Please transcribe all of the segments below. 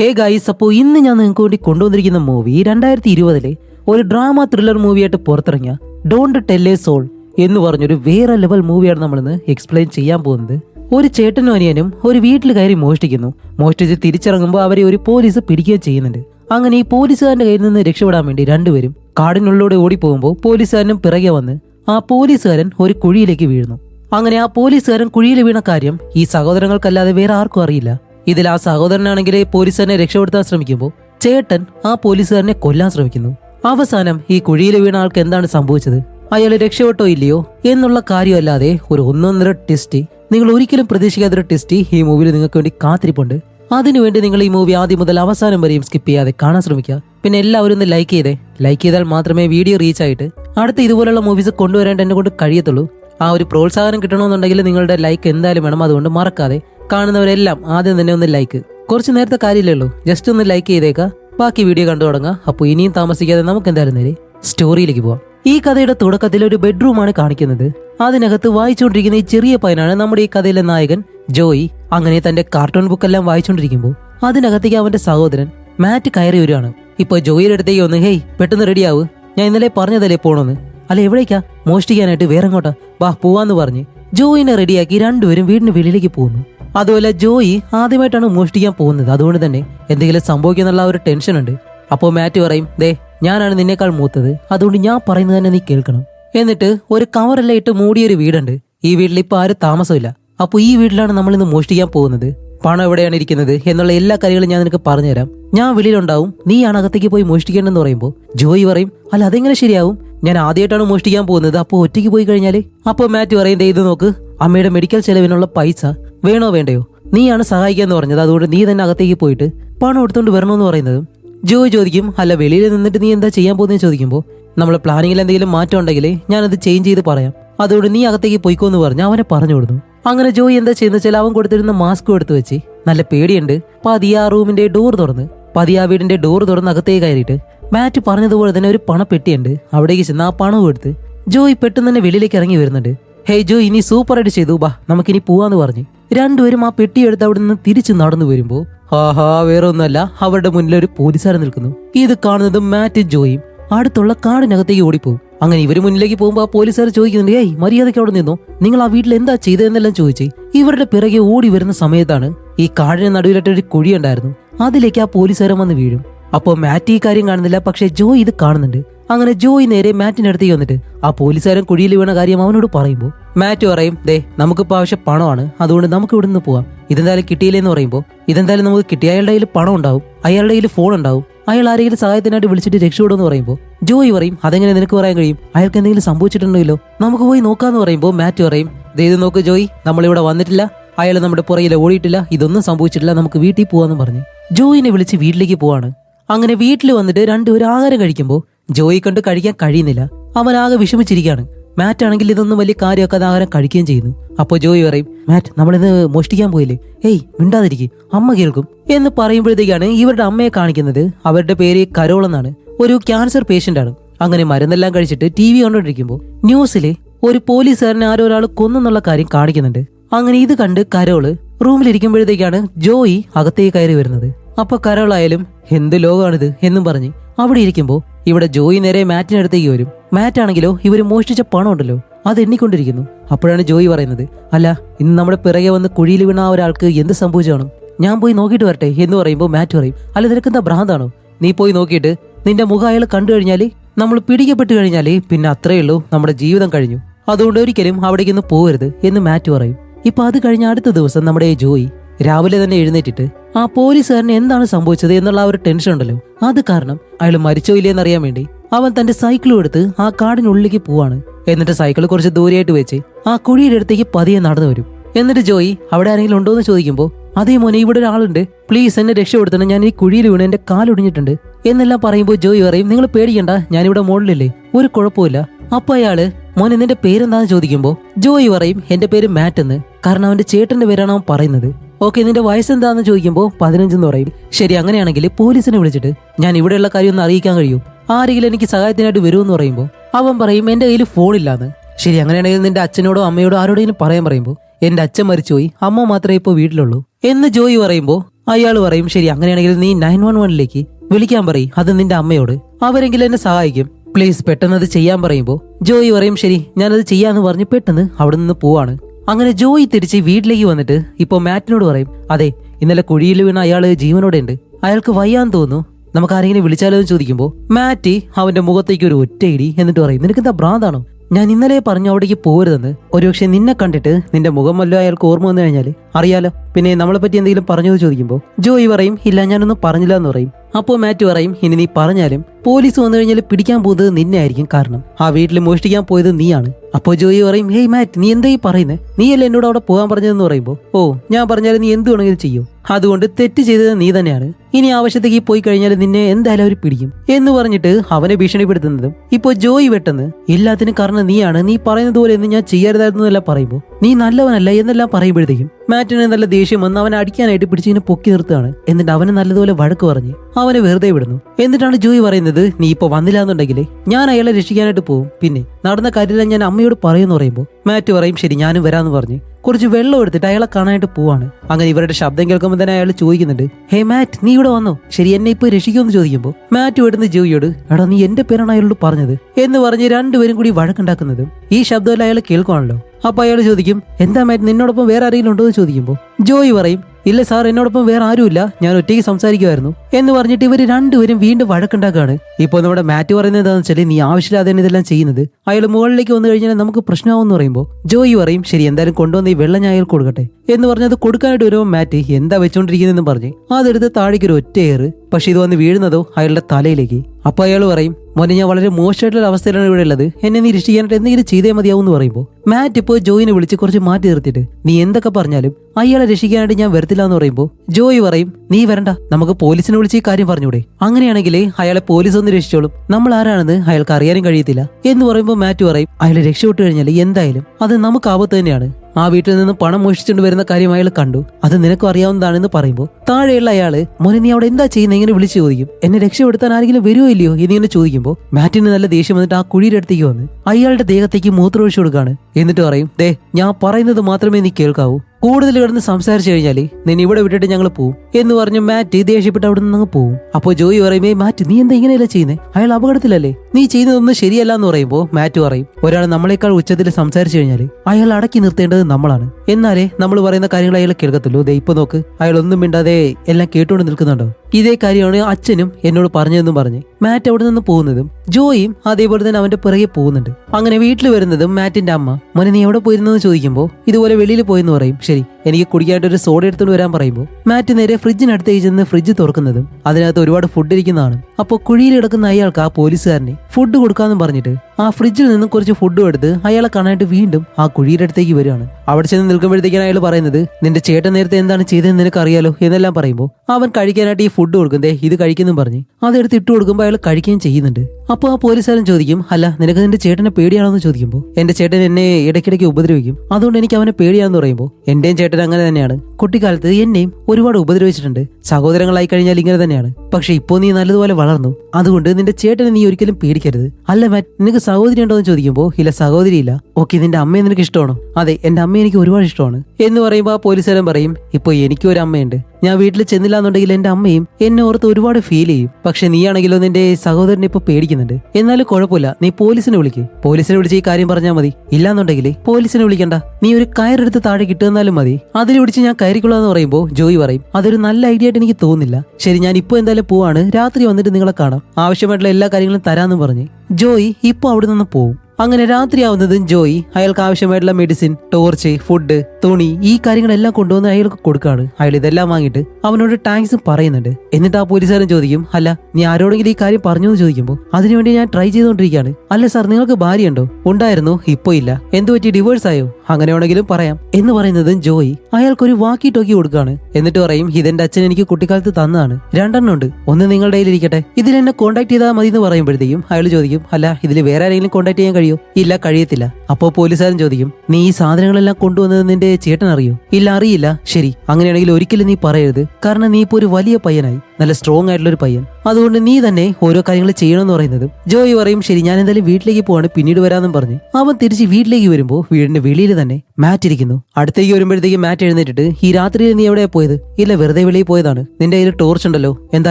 Hey guys അപ്പോൾ ഇന്ന് ഞാൻ നിങ്ങൾക്ക് വേണ്ടി കൊണ്ടുവന്നിരിക്കുന്ന മൂവി രണ്ടായിരത്തി ഇരുപതിലെ ഒരു ഡ്രാമ ത്രില്ലർ മൂവിയായിട്ട് പുറത്തിറങ്ങിയ ഡോണ്ട് ടെല്ലേ സോൾ എന്ന് പറഞ്ഞൊരു വേറെ ലെവൽ മൂവിയാണ് നമ്മളിന്ന് എക്സ്പ്ലെയിൻ ചെയ്യാൻ പോകുന്നത്. ഒരു ചേട്ടനും അനിയനും ഒരു വീട്ടിൽ കയറി മോഷ്ടിക്കുന്നു. മോഷ്ടിച്ച് തിരിച്ചിറങ്ങുമ്പോൾ അവരെ ഒരു പോലീസ് പിടിക്കുകയും ചെയ്യുന്നുണ്ട്. അങ്ങനെ ഈ പോലീസുകാരന്റെ കയ്യിൽ നിന്ന് രക്ഷപ്പെടാൻ വേണ്ടി രണ്ടുപേരും കാടിനുള്ളിലൂടെ ഓടിപ്പോകുമ്പോൾ പോലീസുകാരനും പിറകെ വന്ന് ആ പോലീസുകാരൻ ഒരു കുഴിയിലേക്ക് വീഴുന്നു. അങ്ങനെ ആ പോലീസുകാരൻ കുഴിയിൽ വീണ കാര്യം ഈ സഹോദരങ്ങൾക്കല്ലാതെ വേറെ ആർക്കും അറിയില്ല. ഇതിൽ ആ സഹോദരനാണെങ്കിൽ പോലീസുകാരനെ രക്ഷപ്പെടുത്താൻ ശ്രമിക്കുമ്പോൾ ചേട്ടൻ ആ പോലീസുകാരനെ കൊല്ലാൻ ശ്രമിക്കുന്നു. അവസാനം ഈ കുഴിയിൽ വീണ ആൾക്ക് എന്താണ് സംഭവിച്ചത്? അയാൾ രക്ഷപ്പെട്ടോ ഇല്ലയോ എന്നുള്ള കാര്യമല്ലാതെ ഒരു ഒന്നൊന്നര ടെസ്റ്റ് നിങ്ങൾ ഒരിക്കലും പ്രതീക്ഷിക്കാത്തൊരു ടെസ്റ്റ് ഈ മൂവിയിൽ നിങ്ങൾക്ക് വേണ്ടി കാത്തിരിപ്പുണ്ട്. അതിനുവേണ്ടി നിങ്ങൾ ഈ മൂവി ആദ്യം മുതൽ അവസാനം വരെയും സ്കിപ്പ് ചെയ്യാതെ കാണാൻ ശ്രമിക്കുക. പിന്നെ എല്ലാവരും ഒന്ന് ലൈക്ക് ചെയ്തേ. ലൈക്ക് ചെയ്താൽ മാത്രമേ വീഡിയോ റീച്ച് ആയിട്ട് അടുത്ത ഇതുപോലുള്ള മൂവീസ് കൊണ്ടുവരാൻ എന്നെ കൊണ്ട് കഴിയത്തുള്ളൂ. ആ ഒരു പ്രോത്സാഹനം കിട്ടണമെന്നുണ്ടെങ്കിൽ നിങ്ങളുടെ ലൈക്ക് എന്തായാലും വേണം. അതുകൊണ്ട് മറക്കാതെ കാണുന്നവരെല്ലാം ആദ്യം തന്നെ ഒന്ന് ലൈക്ക് കുറച്ച് നേരത്തെ കാര്യമില്ലല്ലോ ജസ്റ്റ് ഒന്ന് ലൈക്ക് ചെയ്തേക്കാ. ബാക്കി വീഡിയോ കണ്ടു തുടങ്ങാം. അപ്പോൾ ഇനിയും താമസിക്കാതെ നമുക്ക് എന്തായാലും നേരെ സ്റ്റോറിയിലേക്ക് പോവാം. ഈ കഥയുടെ തുടക്കത്തിൽ ഒരു ബെഡ്റൂമാണ് കാണിക്കുന്നത്. അതിനകത്ത് വായിച്ചുകൊണ്ടിരിക്കുന്ന ഈ ചെറിയ പയ്യനാണ് നമ്മുടെ ഈ കഥയിലെ നായകൻ ജോയി. അങ്ങനെ തന്റെ കാർട്ടൂൺ ബുക്കെല്ലാം വായിച്ചുകൊണ്ടിരിക്കുമ്പോൾ അതിനകത്തേക്ക് അവന്റെ സഹോദരൻ മാറ്റ് കയറി വരികയാണ്. ഇപ്പൊ ജോയിയുടെ അടുത്തേക്ക് ഒന്ന് ഹേയ് പെട്ടെന്ന് റെഡിയാവ് ഞാൻ ഇന്നലെ പറഞ്ഞതല്ലേ പോണെന്ന്? അല്ല എവിടേക്കാ? മോഷ്ടിക്കാനായിട്ട് വേറെ എങ്ങോട്ടാ? വാ പോവാന്ന് പറഞ്ഞ്. ജോയിനെ റെഡിയാക്കി രണ്ടുപേരും വീടിന് വെളിയിലേക്ക് പോകുന്നു അതുപോലെ ജോയി ആദ്യമായിട്ടാണ് മോഷ്ടിക്കാൻ പോകുന്നത്. അതുകൊണ്ട് തന്നെ എന്തെങ്കിലും സംഭവിക്കുന്നുള്ള ഒരു ടെൻഷൻ ഉണ്ട്. അപ്പോൾ മാറ്റ് പറയും ദേ ഞാനാണ് നിന്നേക്കാൾ മൂത്തത്. അതുകൊണ്ട് ഞാൻ പറയുന്നത് തന്നെ നീ കേൾക്കണം. എന്നിട്ട് ഒരു കവറെല്ലാം ഇട്ട് മൂടിയൊരു വീടുണ്ട്. ഈ വീട്ടിൽ ഇപ്പൊ ആരും താമസമില്ല. അപ്പോൾ ഈ വീട്ടിലാണ് നമ്മൾ ഇന്ന് മോഷ്ടിക്കാൻ പോകുന്നത്. പണം എവിടെയാണ് ഇരിക്കുന്നത് എന്നുള്ള എല്ലാ കാര്യങ്ങളും ഞാൻ നിനക്ക് പറഞ്ഞുതരാം. ഞാൻ വെളിയിലുണ്ടാവും. നീയാണ് അകത്തേക്ക് പോയി മോഷ്ടിക്കേണ്ടെന്ന് പറയുമ്പോൾ ജോയി പറയും അല്ല അതെങ്ങനെ ശരിയാവും? ഞാൻ ആദ്യമായിട്ടാണ് മോഷ്ടിക്കാൻ പോകുന്നത്. അപ്പോൾ ഒറ്റയ്ക്ക് പോയി കഴിഞ്ഞാൽ? അപ്പോൾ മാറ്റ് പറയും "ദേ ഇത് നോക്ക്. അമ്മയുടെ മെഡിക്കൽ ചെലവിനുള്ള പൈസ വേണോ വേണ്ടയോ? നീയാണ് സഹായിക്കാന്ന് പറഞ്ഞത്. അതുകൊണ്ട് നീ തന്നെ അകത്തേക്ക് പോയിട്ട് പണം എടുത്തുകൊണ്ട് വരണമെന്ന് പറയുന്നതും. ജോയ് ചോദിക്കും അല്ല വെളിയിൽ നിന്നിട്ട് നീ എന്താ ചെയ്യാൻ പോകുന്നത് ചോദിക്കുമ്പോൾ നമ്മൾ പ്ലാനിങ്ങിൽ എന്തെങ്കിലും മാറ്റം ഉണ്ടെങ്കിൽ ഞാനത് ചേഞ്ച് ചെയ്ത് പറയാം. അതുകൊണ്ട് നീ അകത്തേക്ക് പോയിക്കോ എന്ന് പറഞ്ഞ് അവനെ പറഞ്ഞു കൊടുത്തു അങ്ങനെ ജോയ് എന്താ ചെയ്യുന്ന വെച്ചാൽ അവൻ കൊടുത്തിരുന്ന മാസ്ക് എടുത്ത് വെച്ച് നല്ല പേടിയുണ്ട്. പതിയെ ആ റൂമിന്റെ ഡോർ തുറന്ന് പതിയെ വീടിന്റെ ഡോർ തുറന്ന് അകത്തേക്ക് കയറിയിട്ട് മാറ്റ് പറഞ്ഞതുപോലെ തന്നെ ഒരു പണപ്പെട്ടിയുണ്ട് അവിടേക്ക് ചെന്ന് ആ പണവും എടുത്ത് ജോയ് പെട്ടെന്ന് തന്നെ വെളിയിലേക്ക് ഇറങ്ങി വരുന്നുണ്ട്. ഹേയ് ജോയ് ഇനി സൂപ്പർ സൂപ്പറായിട്ട് ചെയ്തു. ബാ നമുക്കിനി പോവാന്ന് പറഞ്ഞ്. രണ്ടുപേരും ആ പെട്ടി എടുത്ത് അവിടെ നിന്ന് തിരിച്ചു നടന്നു വരുമ്പോ ആഹാ വേറെ ഒന്നല്ല അവരുടെ മുന്നിൽ ഒരു പോലീസുകാരൻ നിൽക്കുന്നു. ഇത് കാണുന്നത് മാറ്റും ജോയും അടുത്തുള്ള കാടിനകത്തേക്ക് ഓടിപ്പോകും അങ്ങനെ ഇവർ മുന്നിലേക്ക് പോകുമ്പോൾ ആ പോലീസുകാർ ചോദിക്കുന്നുണ്ട് ഏയ് മര്യാദയ്ക്ക് അവിടെ നിന്നോ? നിങ്ങൾ ആ വീട്ടിൽ എന്താ ചെയ്തതെന്നെല്ലാം ചോദിച്ചു ഇവരുടെ പിറകെ ഓടി വരുന്ന സമയത്താണ് ഈ കാടിന് നടുവിലായിട്ട് ഒരു കുഴി കുഴിയുണ്ടായിരുന്നു. അതിലേക്ക് ആ പോലീസുകാരൻ വന്ന് വീഴും. അപ്പോൾ മാറ്റ് ഈ കാര്യം കാണുന്നില്ല പക്ഷെ ജോയ് ഇത് കാണുന്നുണ്ട്. അങ്ങനെ ജോയ് നേരെ മാറ്റിന്റെ അടുത്തേക്ക് വന്നിട്ട് ആ പോലീസുകാരൻ കുഴിയിൽ വീണ കാര്യം അവനോട് പറയുമ്പോൾ മാറ്റ് പറയും ദേ നമുക്കിപ്പോൾ ആവശ്യം പണമാണ് അതുകൊണ്ട് നമുക്ക് ഇവിടെ നിന്ന് പോവാം. ഇതെന്തായാലും കിട്ടിയില്ലെന്ന് പറയുമ്പോൾ ഇതെന്തായാലും നമുക്ക് കിട്ടി അയാളുടെ കയ്യിൽ പണം ഉണ്ടാവും അയാളുടെ കയ്യിൽ ഫോൺ ഉണ്ടാവും. അയാൾ ആരെങ്കിലും സഹായത്തിനായിട്ട് വിളിച്ചിട്ട് രക്ഷപ്പെടുമെന്ന് പറയുമ്പോൾ ജോയ് പറയും അതെങ്ങനെ നിനക്ക് പറയാൻ കഴിയും? അയാൾക്ക് എന്തെങ്കിലും സംഭവിച്ചിട്ടുണ്ടല്ലോ. നമുക്ക് പോയി നോക്കാന്ന് പറയുമ്പോൾ മാറ്റ് പറയും ദേ ഇത് നോക്ക് ജോയ് നമ്മളിവിടെ വന്നിട്ടില്ല. അയാൾ നമ്മുടെ പുറകിൽ ഓടിയിട്ടില്ല. ഇതൊന്നും സംഭവിച്ചിട്ടില്ല. നമുക്ക് വീട്ടിൽ പോവാന്ന് പറഞ്ഞു. ജോയിനെ വിളിച്ച് വീട്ടിലേക്ക് പോവാണ്. അങ്ങനെ വീട്ടിൽ വന്നിട്ട് രണ്ടുപേരും ആഹാരം കഴിക്കുമ്പോൾ ജോയി കണ്ട് കഴിക്കാൻ കഴിയുന്നില്ല. അവൻ ആകെ വിഷമിച്ചിരിക്കുകയാണ്. മാറ്റ് ആണെങ്കിൽ ഇതൊന്നും വലിയ കാര്യമൊക്കെ ആഹാരം കഴിക്കുകയും ചെയ്യുന്നു. അപ്പോൾ ജോയി പറയും മാറ്റ് നമ്മളിന്ന് മോഷ്ടിക്കാൻ പോയില്ലേ? ഏയ് മിണ്ടാതിരിക്കും. അമ്മ കേൾക്കും. എന്ന് പറയുമ്പോഴത്തേക്കാണ് ഇവരുടെ അമ്മയെ കാണിക്കുന്നത്. അവരുടെ പേര് കരോൾ എന്നാണ്. ഒരു ക്യാൻസർ പേഷ്യന്റ് ആണ് അങ്ങനെ മരുന്നെല്ലാം കഴിച്ചിട്ട് ടി വി കണ്ടോണ്ടിരിക്കുമ്പോൾ ന്യൂസിലെ ഒരു പോലീസുകാരനെ ആരോ ഒരാൾ കൊന്നെന്നുള്ള കാര്യം കാണിക്കുന്നുണ്ട്. അങ്ങനെ ഇത് കണ്ട് കരോൾ റൂമിലിരിക്കുമ്പോഴത്തേക്കാണ് ജോയി അകത്തേക്ക് കയറി വരുന്നത്. അപ്പൊ കരോളായാലും എന്ത് ലോകമാണിത് എന്നും പറഞ്ഞ് അവിടെ ഇരിക്കുമ്പോൾ ഇവിടെ ജോയി നേരെ മാറ്റിനടുത്തേക്ക് വരും. മാറ്റാണെങ്കിലോ ഇവർ മോഷ്ടിച്ച പണം ഉണ്ടല്ലോ അത് എണ്ണിക്കൊണ്ടിരിക്കുന്നു. അപ്പോഴാണ് ജോയി പറയുന്നത് അല്ല ഇന്ന് നമ്മുടെ പിറകെ വന്ന് കുഴിയിൽ വീണ ഒരാൾക്ക് എന്ത് സംഭവിച്ചു ഞാൻ പോയി നോക്കിയിട്ട് വരട്ടെ എന്ന് പറയുമ്പോൾ മാറ്റ് പറയും അല്ല നിനക്കെന്താ ഭ്രാന്താണോ? നീ പോയി നോക്കിയിട്ട് നിന്റെ മുഖം അയാൾ കണ്ടു കഴിഞ്ഞാൽ നമ്മൾ പിടിക്കപ്പെട്ട് കഴിഞ്ഞാൽ പിന്നെ അത്രയേ ഉള്ളൂ നമ്മുടെ ജീവിതം കഴിഞ്ഞു. അതുകൊണ്ട് ഒരിക്കലും അവിടേക്കൊന്നും പോകരുത് എന്ന് മാറ്റ് പറയും. ഇപ്പൊ അത് കഴിഞ്ഞ അടുത്ത ദിവസം നമ്മുടെ ജോയി രാവിലെ തന്നെ എഴുന്നേറ്റിട്ട് ആ പോലീസുകാരന് എന്താണ് സംഭവിച്ചത് എന്നുള്ള ആ ഒരു ടെൻഷൻ ഉണ്ടല്ലോ. അത് കാരണം അയാൾ മരിച്ചോ ഇല്ലയെന്നറിയാൻ വേണ്ടി അവൻ തന്റെ സൈക്കിളും എടുത്ത് ആ കാടിനുള്ളിലേക്ക് പോവാണ്. എന്നിട്ട് സൈക്കിൾ കുറച്ച് ദൂരെയായിട്ട് വെച്ച് ആ കുഴിയുടെ അടുത്തേക്ക് പതിയെ നടന്നു വരും. എന്നിട്ട് ജോയി അവിടെ ആരെങ്കിലും ഉണ്ടോ എന്ന് ചോദിക്കുമ്പോൾ അതേ മോനെ ഇവിടെ ഒരാളുണ്ട്. പ്ലീസ് എന്നെ രക്ഷപ്പെടുത്തണം. ഞാൻ ഈ കുഴിയിൽ വീണ് എന്റെ കാലൊടിഞ്ഞിട്ടുണ്ട് എന്നെല്ലാം പറയുമ്പോൾ ജോയി പറയും നിങ്ങൾ പേടിക്കണ്ട ഞാനിവിടെ മുകളിലില്ലേ ഒരു കുഴപ്പമില്ല അപ്പൊ അയാൾ മോൻ നിന്റെ പേരെന്താന്ന് ചോദിക്കുമ്പോൾ ജോയി പറയും എന്റെ പേര് മാറ്റ് എന്ന്. കാരണം അവന്റെ ചേട്ടന്റെ പേരാണ് അവൻ പറയുന്നത്. ഓക്കെ നിന്റെ വയസ്സ് എന്താന്ന് ചോദിക്കുമ്പോൾ പതിനഞ്ചെന്ന് പറയും. ശരി അങ്ങനെയാണെങ്കിൽ പോലീസിനെ വിളിച്ചിട്ട് ഞാൻ ഇവിടെയുള്ള കാര്യം ഒന്ന് അറിയിക്കാൻ കഴിയൂ. ആരെങ്കിലും എനിക്ക് സഹായത്തിനായിട്ട് വരുമെന്ന് പറയുമ്പോൾ അവൻ പറയും എന്റെ കയ്യിൽ ഫോണില്ലാന്ന് ശരി അങ്ങനെയാണെങ്കിൽ നിന്റെ അച്ഛനോടോ അമ്മയോടോ ആരോടെങ്കിലും പറയാൻ പറയുമ്പോൾ എന്റെ അച്ഛൻ മരിച്ചുപോയി അമ്മ മാത്രമേ ഇപ്പോൾ വീട്ടിലുള്ളൂ എന്ന് ജോയി പറയുമ്പോൾ അയാൾ പറയും ശരി അങ്ങനെയാണെങ്കിൽ നീ നയൻ വൺ വണ്ണിലേക്ക് വിളിക്കാൻ പറയും അത് നിന്റെ അമ്മയോട്. അവരെങ്കിലും എന്നെ സഹായിക്കും. പ്ലീസ് പെട്ടെന്ന് അത് ചെയ്യാൻ പറയുമ്പോൾ ജോയി പറയും ശരി ഞാനത് ചെയ്യാന്ന് പറഞ്ഞ് പെട്ടെന്ന് അവിടെ നിന്ന് പോവാണ്. അങ്ങനെ ജോയി തിരിച്ച് വീട്ടിലേക്ക് വന്നിട്ട് ഇപ്പൊ മാറ്റിനോട് പറയും അതെ ഇന്നലെ കുഴിയിൽ വീണ അയാൾ ജീവനോടെ ഉണ്ട്. അയാൾക്ക് വയ്യാന്ന് തോന്നുന്നു. നമുക്ക് ആരെങ്കിലും വിളിച്ചാലോ എന്ന് ചോദിക്കുമ്പോൾ മാറ്റി അവന്റെ മുഖത്തേക്ക് ഒരു ഒറ്റയിടി എന്നിട്ട് പറയും നിനക്ക് എന്താ ഭ്രാന്താണോ? ഞാൻ ഇന്നലെ പറഞ്ഞു അവിടേക്ക് പോരുതെന്ന്. ഒരുപക്ഷെ നിന്നെ കണ്ടിട്ട് നിന്റെ മുഖം വല്ലോ അയാൾക്ക് ഓർമ്മ വന്നു കഴിഞ്ഞാൽ അറിയാലോ. പിന്നെ നമ്മളെ പറ്റി എന്തെങ്കിലും പറഞ്ഞു ചോദിക്കുമ്പോൾ ജോയി പറയും ഇല്ല ഞാനൊന്നും പറഞ്ഞില്ല എന്ന് പറയും. അപ്പോൾ മാറ്റ് പറയും ഇനി നീ പറഞ്ഞാലും പോലീസ് വന്നു കഴിഞ്ഞാൽ പിടിക്കാൻ പോകുന്നത് നിന്നെ ആയിരിക്കും കാരണം. ആ വീട്ടിൽ മോഷ്ടിക്കാൻ പോയത് നീയാണ്. അപ്പോൾ ജോയി പറയും ഹേയ് മാറ്റ് നീ എന്താ ഈ പറയുന്നത് നീയല്ലേ എന്നോട് അവിടെ പോകാൻ പറഞ്ഞതെന്ന് പറയുമ്പോൾ ഓ ഞാൻ പറഞ്ഞാൽ നീ എന്ത് വേണമെങ്കിലും ചെയ്യും. അതുകൊണ്ട് തെറ്റ് ചെയ്തത് നീ തന്നെയാണ്. ഇനി ആവശ്യത്തേക്ക് പോയി കഴിഞ്ഞാൽ നിന്നെ എന്തായാലും അവർ പിടിക്കും. എന്ന് പറഞ്ഞിട്ട് അവനെ ഭീഷണിപ്പെടുത്തുന്നതും ഇപ്പോൾ ജോയി വെട്ടെന്ന് എല്ലാത്തിനും കാരണം നീയാണ്. നീ പറയുന്നത് പോലെ എന്ന് ഞാൻ ചെയ്യരുതായിരുന്നു എന്നല്ല പറയുമ്പോൾ നീ നല്ലവനല്ല എന്നെല്ലാം പറയുമ്പോഴത്തേക്കും മാറ്റിന് നല്ല ദേഷ്യം വന്ന് അവനെ അടിക്കാനായിട്ട് പിടിച്ചിങ്ങനെ പൊക്കി നിർത്തുകയാണ്. എന്നിട്ട് അവനെ നല്ലതുപോലെ വഴക്ക് പറഞ്ഞ് അവനെ വെറുതെ വിടുന്നു. എന്നിട്ടാണ് ജോയി പറയുന്നത് നീ ഇപ്പൊ വന്നില്ല എന്നുണ്ടെങ്കിൽ ഞാൻ അയാളെ രക്ഷിക്കാനായിട്ട് പോകും പിന്നെ നടന്ന കാര്യമെല്ലാം ഞാൻ അമ്മയോട് പറയുമെന്ന് പറയുമ്പോൾ മാറ്റ് പറയും ശരി ഞാനും വരാന്ന് പറഞ്ഞ് കുറച്ച് വെള്ളം എടുത്തിട്ട് അയാളെ കാണാനായിട്ട് പോവാണ്. അങ്ങനെ ഇവരുടെ ശബ്ദം കേൾക്കുമ്പോൾ തന്നെ അയാൾ ചോദിക്കുന്നുണ്ട് ഹേ മാറ്റ് നീ ഇവിടെ വന്നോ? ശരി എന്നെ ഇപ്പൊ രക്ഷിക്കുമെന്ന് ചോദിക്കുമ്പോൾ മാറ്റ് വിടുന്ന ജോയിയോട് എടാ നീ എന്റെ പേരാണ് അയാളോട് പറഞ്ഞത്? എന്ന് പറഞ്ഞ് രണ്ടുപേരും കൂടി വഴക്കുണ്ടാക്കുന്നതും ഈ ശബ്ദം അയാൾ കേൾക്കുവാണല്ലോ. അപ്പൊ അയാൾ ചോദിക്കും എന്താ മാറ്റ് നിന്നോടൊപ്പം വേറെ ആരെങ്കിലും ഉണ്ടോ? എന്ന് ചോദിക്കുമ്പോൾ ജോയി പറയും ഇല്ല സാർ എന്നോടൊപ്പം വേറെ ആരുമില്ല. ഞാൻ ഒറ്റയ്ക്ക് സംസാരിക്കുമായിരുന്നു എന്ന് പറഞ്ഞിട്ട് ഇവർ രണ്ടുപേരും വീണ്ടും വഴക്കുണ്ടാക്കാണ്. ഇപ്പോൾ നമ്മുടെ മാറ്റ് പറയുന്നത് എന്താണെന്ന് വെച്ചാൽ നീ ആവശ്യമില്ലാതെ ഇതെല്ലാം ചെയ്യുന്നത്. അയാൾ മുകളിലേക്ക് വന്നു കഴിഞ്ഞാൽ നമുക്ക് പ്രശ്നമാവെന്ന് പറയുമ്പോൾ ജോയി പറയും ശരി എന്തായാലും കൊണ്ടുവന്ന് ഈ വെള്ളം ഞാൻ അയാൾ കൊടുക്കട്ടെ. എന്ന് പറഞ്ഞത് കൊടുക്കാനായിട്ട് വരുമ്പോൾ മാറ്റ് എന്താ വെച്ചോണ്ടിരിക്കുന്നതെന്ന് പറഞ്ഞ് അതെടുത്ത് താഴേക്ക് ഒരു ഒറ്റ ഏറ് പക്ഷെ ഇത് വന്ന് വീഴുന്നതോ അയാളുടെ തലയിലേക്ക്. അപ്പൊ അയാൾ പറയും മോനെ ഞാൻ വളരെ മോശമായിട്ടുള്ള അവസ്ഥയിലാണ് ഇവിടെ ഉള്ളത്. എന്നെ നീ രക്ഷിക്കാനായിട്ട് എന്തെങ്കിലും ചെയ്തേ മതിയാവും എന്ന് പറയുമ്പോൾ മാറ്റ് ഇപ്പോൾ ജോയിനെ വിളിച്ച് കുറച്ച് മാറ്റി നിർത്തിയിട്ട് നീ എന്തൊക്കെ പറഞ്ഞാലും അയാളെ രക്ഷിക്കാനായിട്ട് ഞാൻ വരത്തില്ല എന്ന് പറയുമ്പോൾ ജോയ് പറയും നീ വരണ്ട നമുക്ക് പോലീസിനെ വിളിച്ച് ഈ കാര്യം പറഞ്ഞൂടെ. അങ്ങനെയാണെങ്കിൽ അയാളെ പോലീസ് ഒന്ന് രക്ഷിച്ചോളും. നമ്മൾ ആരാണെന്ന് അയാൾക്ക് അറിയാനും കഴിയത്തില്ല. എന്ന് പറയുമ്പോൾ മാറ്റ് പറയും അയാളെ രക്ഷപ്പെട്ടു കഴിഞ്ഞാൽ എന്തായാലും അത് നമുക്ക് ആപത്ത് തന്നെയാണ്. ആ വീട്ടിൽ നിന്ന് പണം മോഷിച്ചുകൊണ്ട് വരുന്ന കാര്യം അയാൾ കണ്ടു. അത് നിനക്കും അറിയാവുന്നതാണെന്ന് പറയുമ്പോൾ താഴെയുള്ള അയാൾ മോനെ നീ അവിടെ എന്താ ചെയ്യുന്നത് ഇങ്ങനെ വിളിച്ചു ചോദിക്കും. എന്നെ രക്ഷപ്പെടുത്താൻ ആരെങ്കിലും വരുമോ ഇല്ലയോ? എന്നിങ്ങനെ ചോദിക്കുമ്പോൾ മാറ്റിന് നല്ല ദേഷ്യം വന്നിട്ട് ആ കുഴിയുടെ അടുത്തേക്ക് വന്ന് അയാളുടെ ദേഹത്തേക്ക് മൂത്രമൊഴിച്ചു കൊടുക്കാണ്. എന്നിട്ട് പറയും ദേ ഞാൻ പറയുന്നത് മാത്രമേ നീ കേൾക്കാവൂ. കൂടുതൽ കിടന്ന് സംസാരിച്ചു കഴിഞ്ഞാൽ നിന്നെ ഇവിടെ വിട്ടിട്ട് ഞങ്ങൾ പോവും എന്ന് പറഞ്ഞ് മാറ്റ് ദേഷ്യപ്പെട്ട് അവിടെ നിന്ന് പോവും. അപ്പോൾ ജോയി പറയുമ്പോൾ മാറ്റ് നീ എന്താ ഇങ്ങനെയല്ല ചെയ്യുന്നത് അയാൾ അപകടത്തിലല്ലേ? നീ ചെയ്യുന്നതൊന്നും ശരിയല്ല എന്ന് പറയുമ്പോൾ മാറ്റ് പറയും ഒരാൾ നമ്മളെക്കാൾ ഉച്ചത്തിൽ സംസാരിച്ചു കഴിഞ്ഞാൽ അയാൾ അടക്കി നിർത്തേണ്ടത് നമ്മളാണ്. എന്നാലേ നമ്മൾ പറയുന്ന കാര്യങ്ങൾ അയാൾ കേൾക്കത്തുള്ളൂ. ദേ ഇപ്പൊ നോക്ക് അയാൾ ഒന്നും മിണ്ടാതെ എല്ലാം കേട്ടുകൊണ്ട് നിൽക്കുന്നുണ്ടോ? ഇതേ കാര്യമാണ് അച്ഛനും എന്നോട് പറഞ്ഞതെന്നും പറഞ്ഞ് മാറ്റ് അവിടെ നിന്ന് പോകുന്നതും ജോയിയും അതേപോലെ തന്നെ അവന്റെ പിറകെ പോകുന്നുണ്ട്. അങ്ങനെ വീട്ടിൽ വരുന്നതും മാറ്റിന്റെ അമ്മ മോനെ നീ എവിടെ പോയിരുന്നെന്ന് ചോദിക്കുമ്പോൾ ഇതുപോലെ വെളിയിൽ പോയെന്ന് പറയും. ശരി എനിക്ക് കുടിക്കാനായിട്ട് ഒരു സോഡ എടുത്തുകൊണ്ട് വരാൻ പറയുമ്പോൾ മാറ്റ് നേരെ ഫ്രിഡ്ജിനടുത്തേക്ക് ചെന്ന് ഫ്രിഡ്ജ് തുറക്കുന്നതും അതിനകത്ത് ഒരുപാട് ഫുഡ് ഇരിക്കുന്നതാണ് അപ്പോൾ കുഴിയിൽ കിടക്കുന്ന അയാൾക്ക് ആ പോലീസുകാരനെ ഫുഡ് കൊടുക്കാമെന്ന് പറഞ്ഞിട്ട് ആ ഫ്രിഡ്ജിൽ നിന്നും കുറച്ച് ഫുഡും എടുത്ത് അയാളെ കാണാനായിട്ട് വീണ്ടും ആ കുഴിയുടെ അടുത്തേക്ക് വരികയാണ്. അവിടെ ചെന്ന് നിൽക്കുമ്പോഴത്തേക്കാണ് അയാൾ പറയുന്നത് നിന്റെ ചേട്ടൻ നേരത്തെ എന്താണ് ചെയ്തതെന്ന് നിനക്ക് അറിയാലോ എന്നെല്ലാം പറയുമ്പോൾ അവൻ കഴിക്കാനായിട്ട് ഈ ഫുഡ് കൊടുക്കുന്നേ ഇത് കഴിക്കുന്നു പറഞ്ഞ് അതെടുത്ത് ഇട്ട് കൊടുക്കുമ്പോൾ അയാൾ കഴിക്കുകയും ചെയ്യുന്നുണ്ട്. അപ്പോൾ ആ പോലീസുകാരൻ ചോദിക്കും അല്ല നിനക്ക് നിന്റെ ചേട്ടനെ പേടിയാണോ എന്ന് ചോദിക്കുമ്പോൾ എന്റെ ചേട്ടൻ എന്നെ ഇടയ്ക്കിടയ്ക്ക് ഉപദ്രവിക്കും. അതുകൊണ്ട് എനിക്ക് അവനെ പേടിയാണെന്ന് പറയുമ്പോൾ എന്റെയും ചേട്ടൻ അങ്ങനെ തന്നെയാണ്. കുട്ടിക്കാലത്ത് എന്നെയും ഒരുപാട് ഉപദ്രവിച്ചിട്ടുണ്ട്. സഹോദരങ്ങളായി കഴിഞ്ഞാൽ ഇങ്ങനെ തന്നെയാണ്. പക്ഷെ ഇപ്പോൾ നീ നല്ലതുപോലെ വളർന്നു. അതുകൊണ്ട് നിന്റെ ചേട്ടനെ നീ ഒരിക്കലും പേടിക്കരുത്. അല്ല മാറ്റ് നിനക്ക് സഹോദരി ഉണ്ടോ എന്ന് ചോദിക്കുമ്പോൾ ഇല്ല സഹോദരി ഇല്ല. ഓക്കെ നിന്റെ അമ്മയെ നിനക്ക് ഇഷ്ടമാണോ? അതെ എന്റെ അമ്മ എനിക്ക് ഒരുപാട് ഇഷ്ടമാണ്. എന്ന് പറയുമ്പോൾ ആ പോലീസുകാരൻ പറയും ഇപ്പോൾ എനിക്കും ഒരു അമ്മയുണ്ട്. ഞാൻ വീട്ടിൽ ചെന്നില്ല എന്നുണ്ടെങ്കിൽ എന്റെ അമ്മയും എന്നെ ഓർത്ത് ഒരുപാട് ഫീൽ ചെയ്യും. പക്ഷെ നീയാണെങ്കിലോ നിന്റെ സഹോദരനെ ഇപ്പൊ പേടിക്കുന്നുണ്ട്. എന്നാലും കുഴപ്പമില്ല. നീ പോലീസിനെ വിളിക്ക്. പോലീസിനെ വിളിച്ച് ഈ കാര്യം പറഞ്ഞാൽ മതി. ഇല്ലാന്നുണ്ടെങ്കിൽ പോലീസിനെ വിളിക്കണ്ട. നീ ഒരു കയറെടുത്ത് താഴെ കിട്ടുന്നാലും മതി. അതിൽ പിടിച്ച് ഞാൻ കയറിക്കൊള്ളാന്ന് പറയുമ്പോൾ ജോയി പറയും അതൊരു നല്ല ഐഡിയ ആയിട്ട് എനിക്ക് തോന്നുന്നില്ല. ശരി ഞാൻ ഇപ്പൊ എന്തായാലും പോവാണ്. രാത്രി വന്നിട്ട് നിങ്ങളെ കാണാം. ആവശ്യമായിട്ടുള്ള എല്ലാ കാര്യങ്ങളും തരാന്ന് പറഞ്ഞ് ജോയി ഇപ്പൊ അവിടെ നിന്ന് പോവും. അങ്ങനെ രാത്രിയാവുന്നതും ജോയി അയാൾക്ക് ആവശ്യമായിട്ടുള്ള മെഡിസിൻ ടോർച്ച് ഫുഡ് തുണി ഈ കാര്യങ്ങളെല്ലാം കൊണ്ടുവന്ന് അയാൾക്ക് കൊടുക്കാണ്. അയാൾ ഇതെല്ലാം വാങ്ങിയിട്ട് അവനോട് ടാങ്ക്സ് പറയുന്നുണ്ട്. എന്നിട്ട് ആ പോലീസുകാരൻ ചോദിക്കും അല്ല നീ ആരോടെങ്കിലും ഈ കാര്യം പറഞ്ഞു എന്ന് ചോദിക്കുമ്പോൾ അതിനുവേണ്ടി ഞാൻ ട്രൈ ചെയ്തുകൊണ്ടിരിക്കുകയാണ്. അല്ല സാർ നിങ്ങൾക്ക് ഭാര്യയുണ്ടോ? ഉണ്ടായിരുന്നു ഇപ്പൊ ഇല്ല. എന്തു പറ്റി ഡിവോഴ്സ് ആയോ? അങ്ങനെയാണെങ്കിലും പറയാം. എന്ന് പറയുന്നതും ജോയി അയാൾക്ക് ഒരു വാക്കി ടോക്കി കൊടുക്കാണ്. എന്നിട്ട് പറയും ഇതെന്റെ അച്ഛൻ എനിക്ക് കുട്ടിക്കാലത്ത് തന്നതാണ്. രണ്ടെണ്ണം ഉണ്ട്. ഒന്ന് നിങ്ങളുടെ കയ്യിലിരിക്കട്ടെ. ഇതിൽ എന്നെ കോൺടാക്ട് ചെയ്താൽ മതി എന്ന് പറയുമ്പോഴത്തേക്കും അയാൾ ചോദിക്കും അല്ല ഇതിൽ വേറെ ആരെങ്കിലും കോൺടാക്ട് ചെയ്യാൻ കഴിയോ ഇല്ല കഴിയത്തില്ല. അപ്പോ പോലീസുകാരൻ ചോദിക്കും നീ ഈ സാധനങ്ങളെല്ലാം കൊണ്ടുവന്നത് നിന്റെ ചേട്ടൻ അറിയോ? ഇല്ല അറിയില്ല. ശരി അങ്ങനെയാണെങ്കിൽ ഒരിക്കലും നീ പറയരുത്. കാരണം നീ ഇപ്പോ ഒരു വലിയ പയ്യനായി. നല്ല സ്ട്രോങ് ആയിട്ടുള്ള ഒരു പയ്യൻ. അതുകൊണ്ട് നീ തന്നെ ഓരോ കാര്യങ്ങൾ ചെയ്യണമെന്ന് പറയുന്നത്. ജോയി പറയും ശരി ഞാൻ എന്തായാലും വീട്ടിലേക്ക് പോവാണ് പിന്നീട് വരാമെന്നും പറഞ്ഞ്. അവൻ തിരിച്ച് വീട്ടിലേക്ക് വരുമ്പോൾ വീടിന്റെ വെളിയിൽ തന്നെ മാറ്റ് ഇരിക്കുന്നു. അടുത്തേക്ക് വരുമ്പോഴത്തേക്ക് മാറ്റ് എഴുന്നേറ്റിട്ട് ഈ രാത്രിയിൽ നീ എവിടെ പോയത്? ഇല്ല വെറുതെ വെളിയിൽ പോയതാണ്. നിന്റെ കയ്യിൽ ടോർച്ച് ഉണ്ടല്ലോ. എന്താ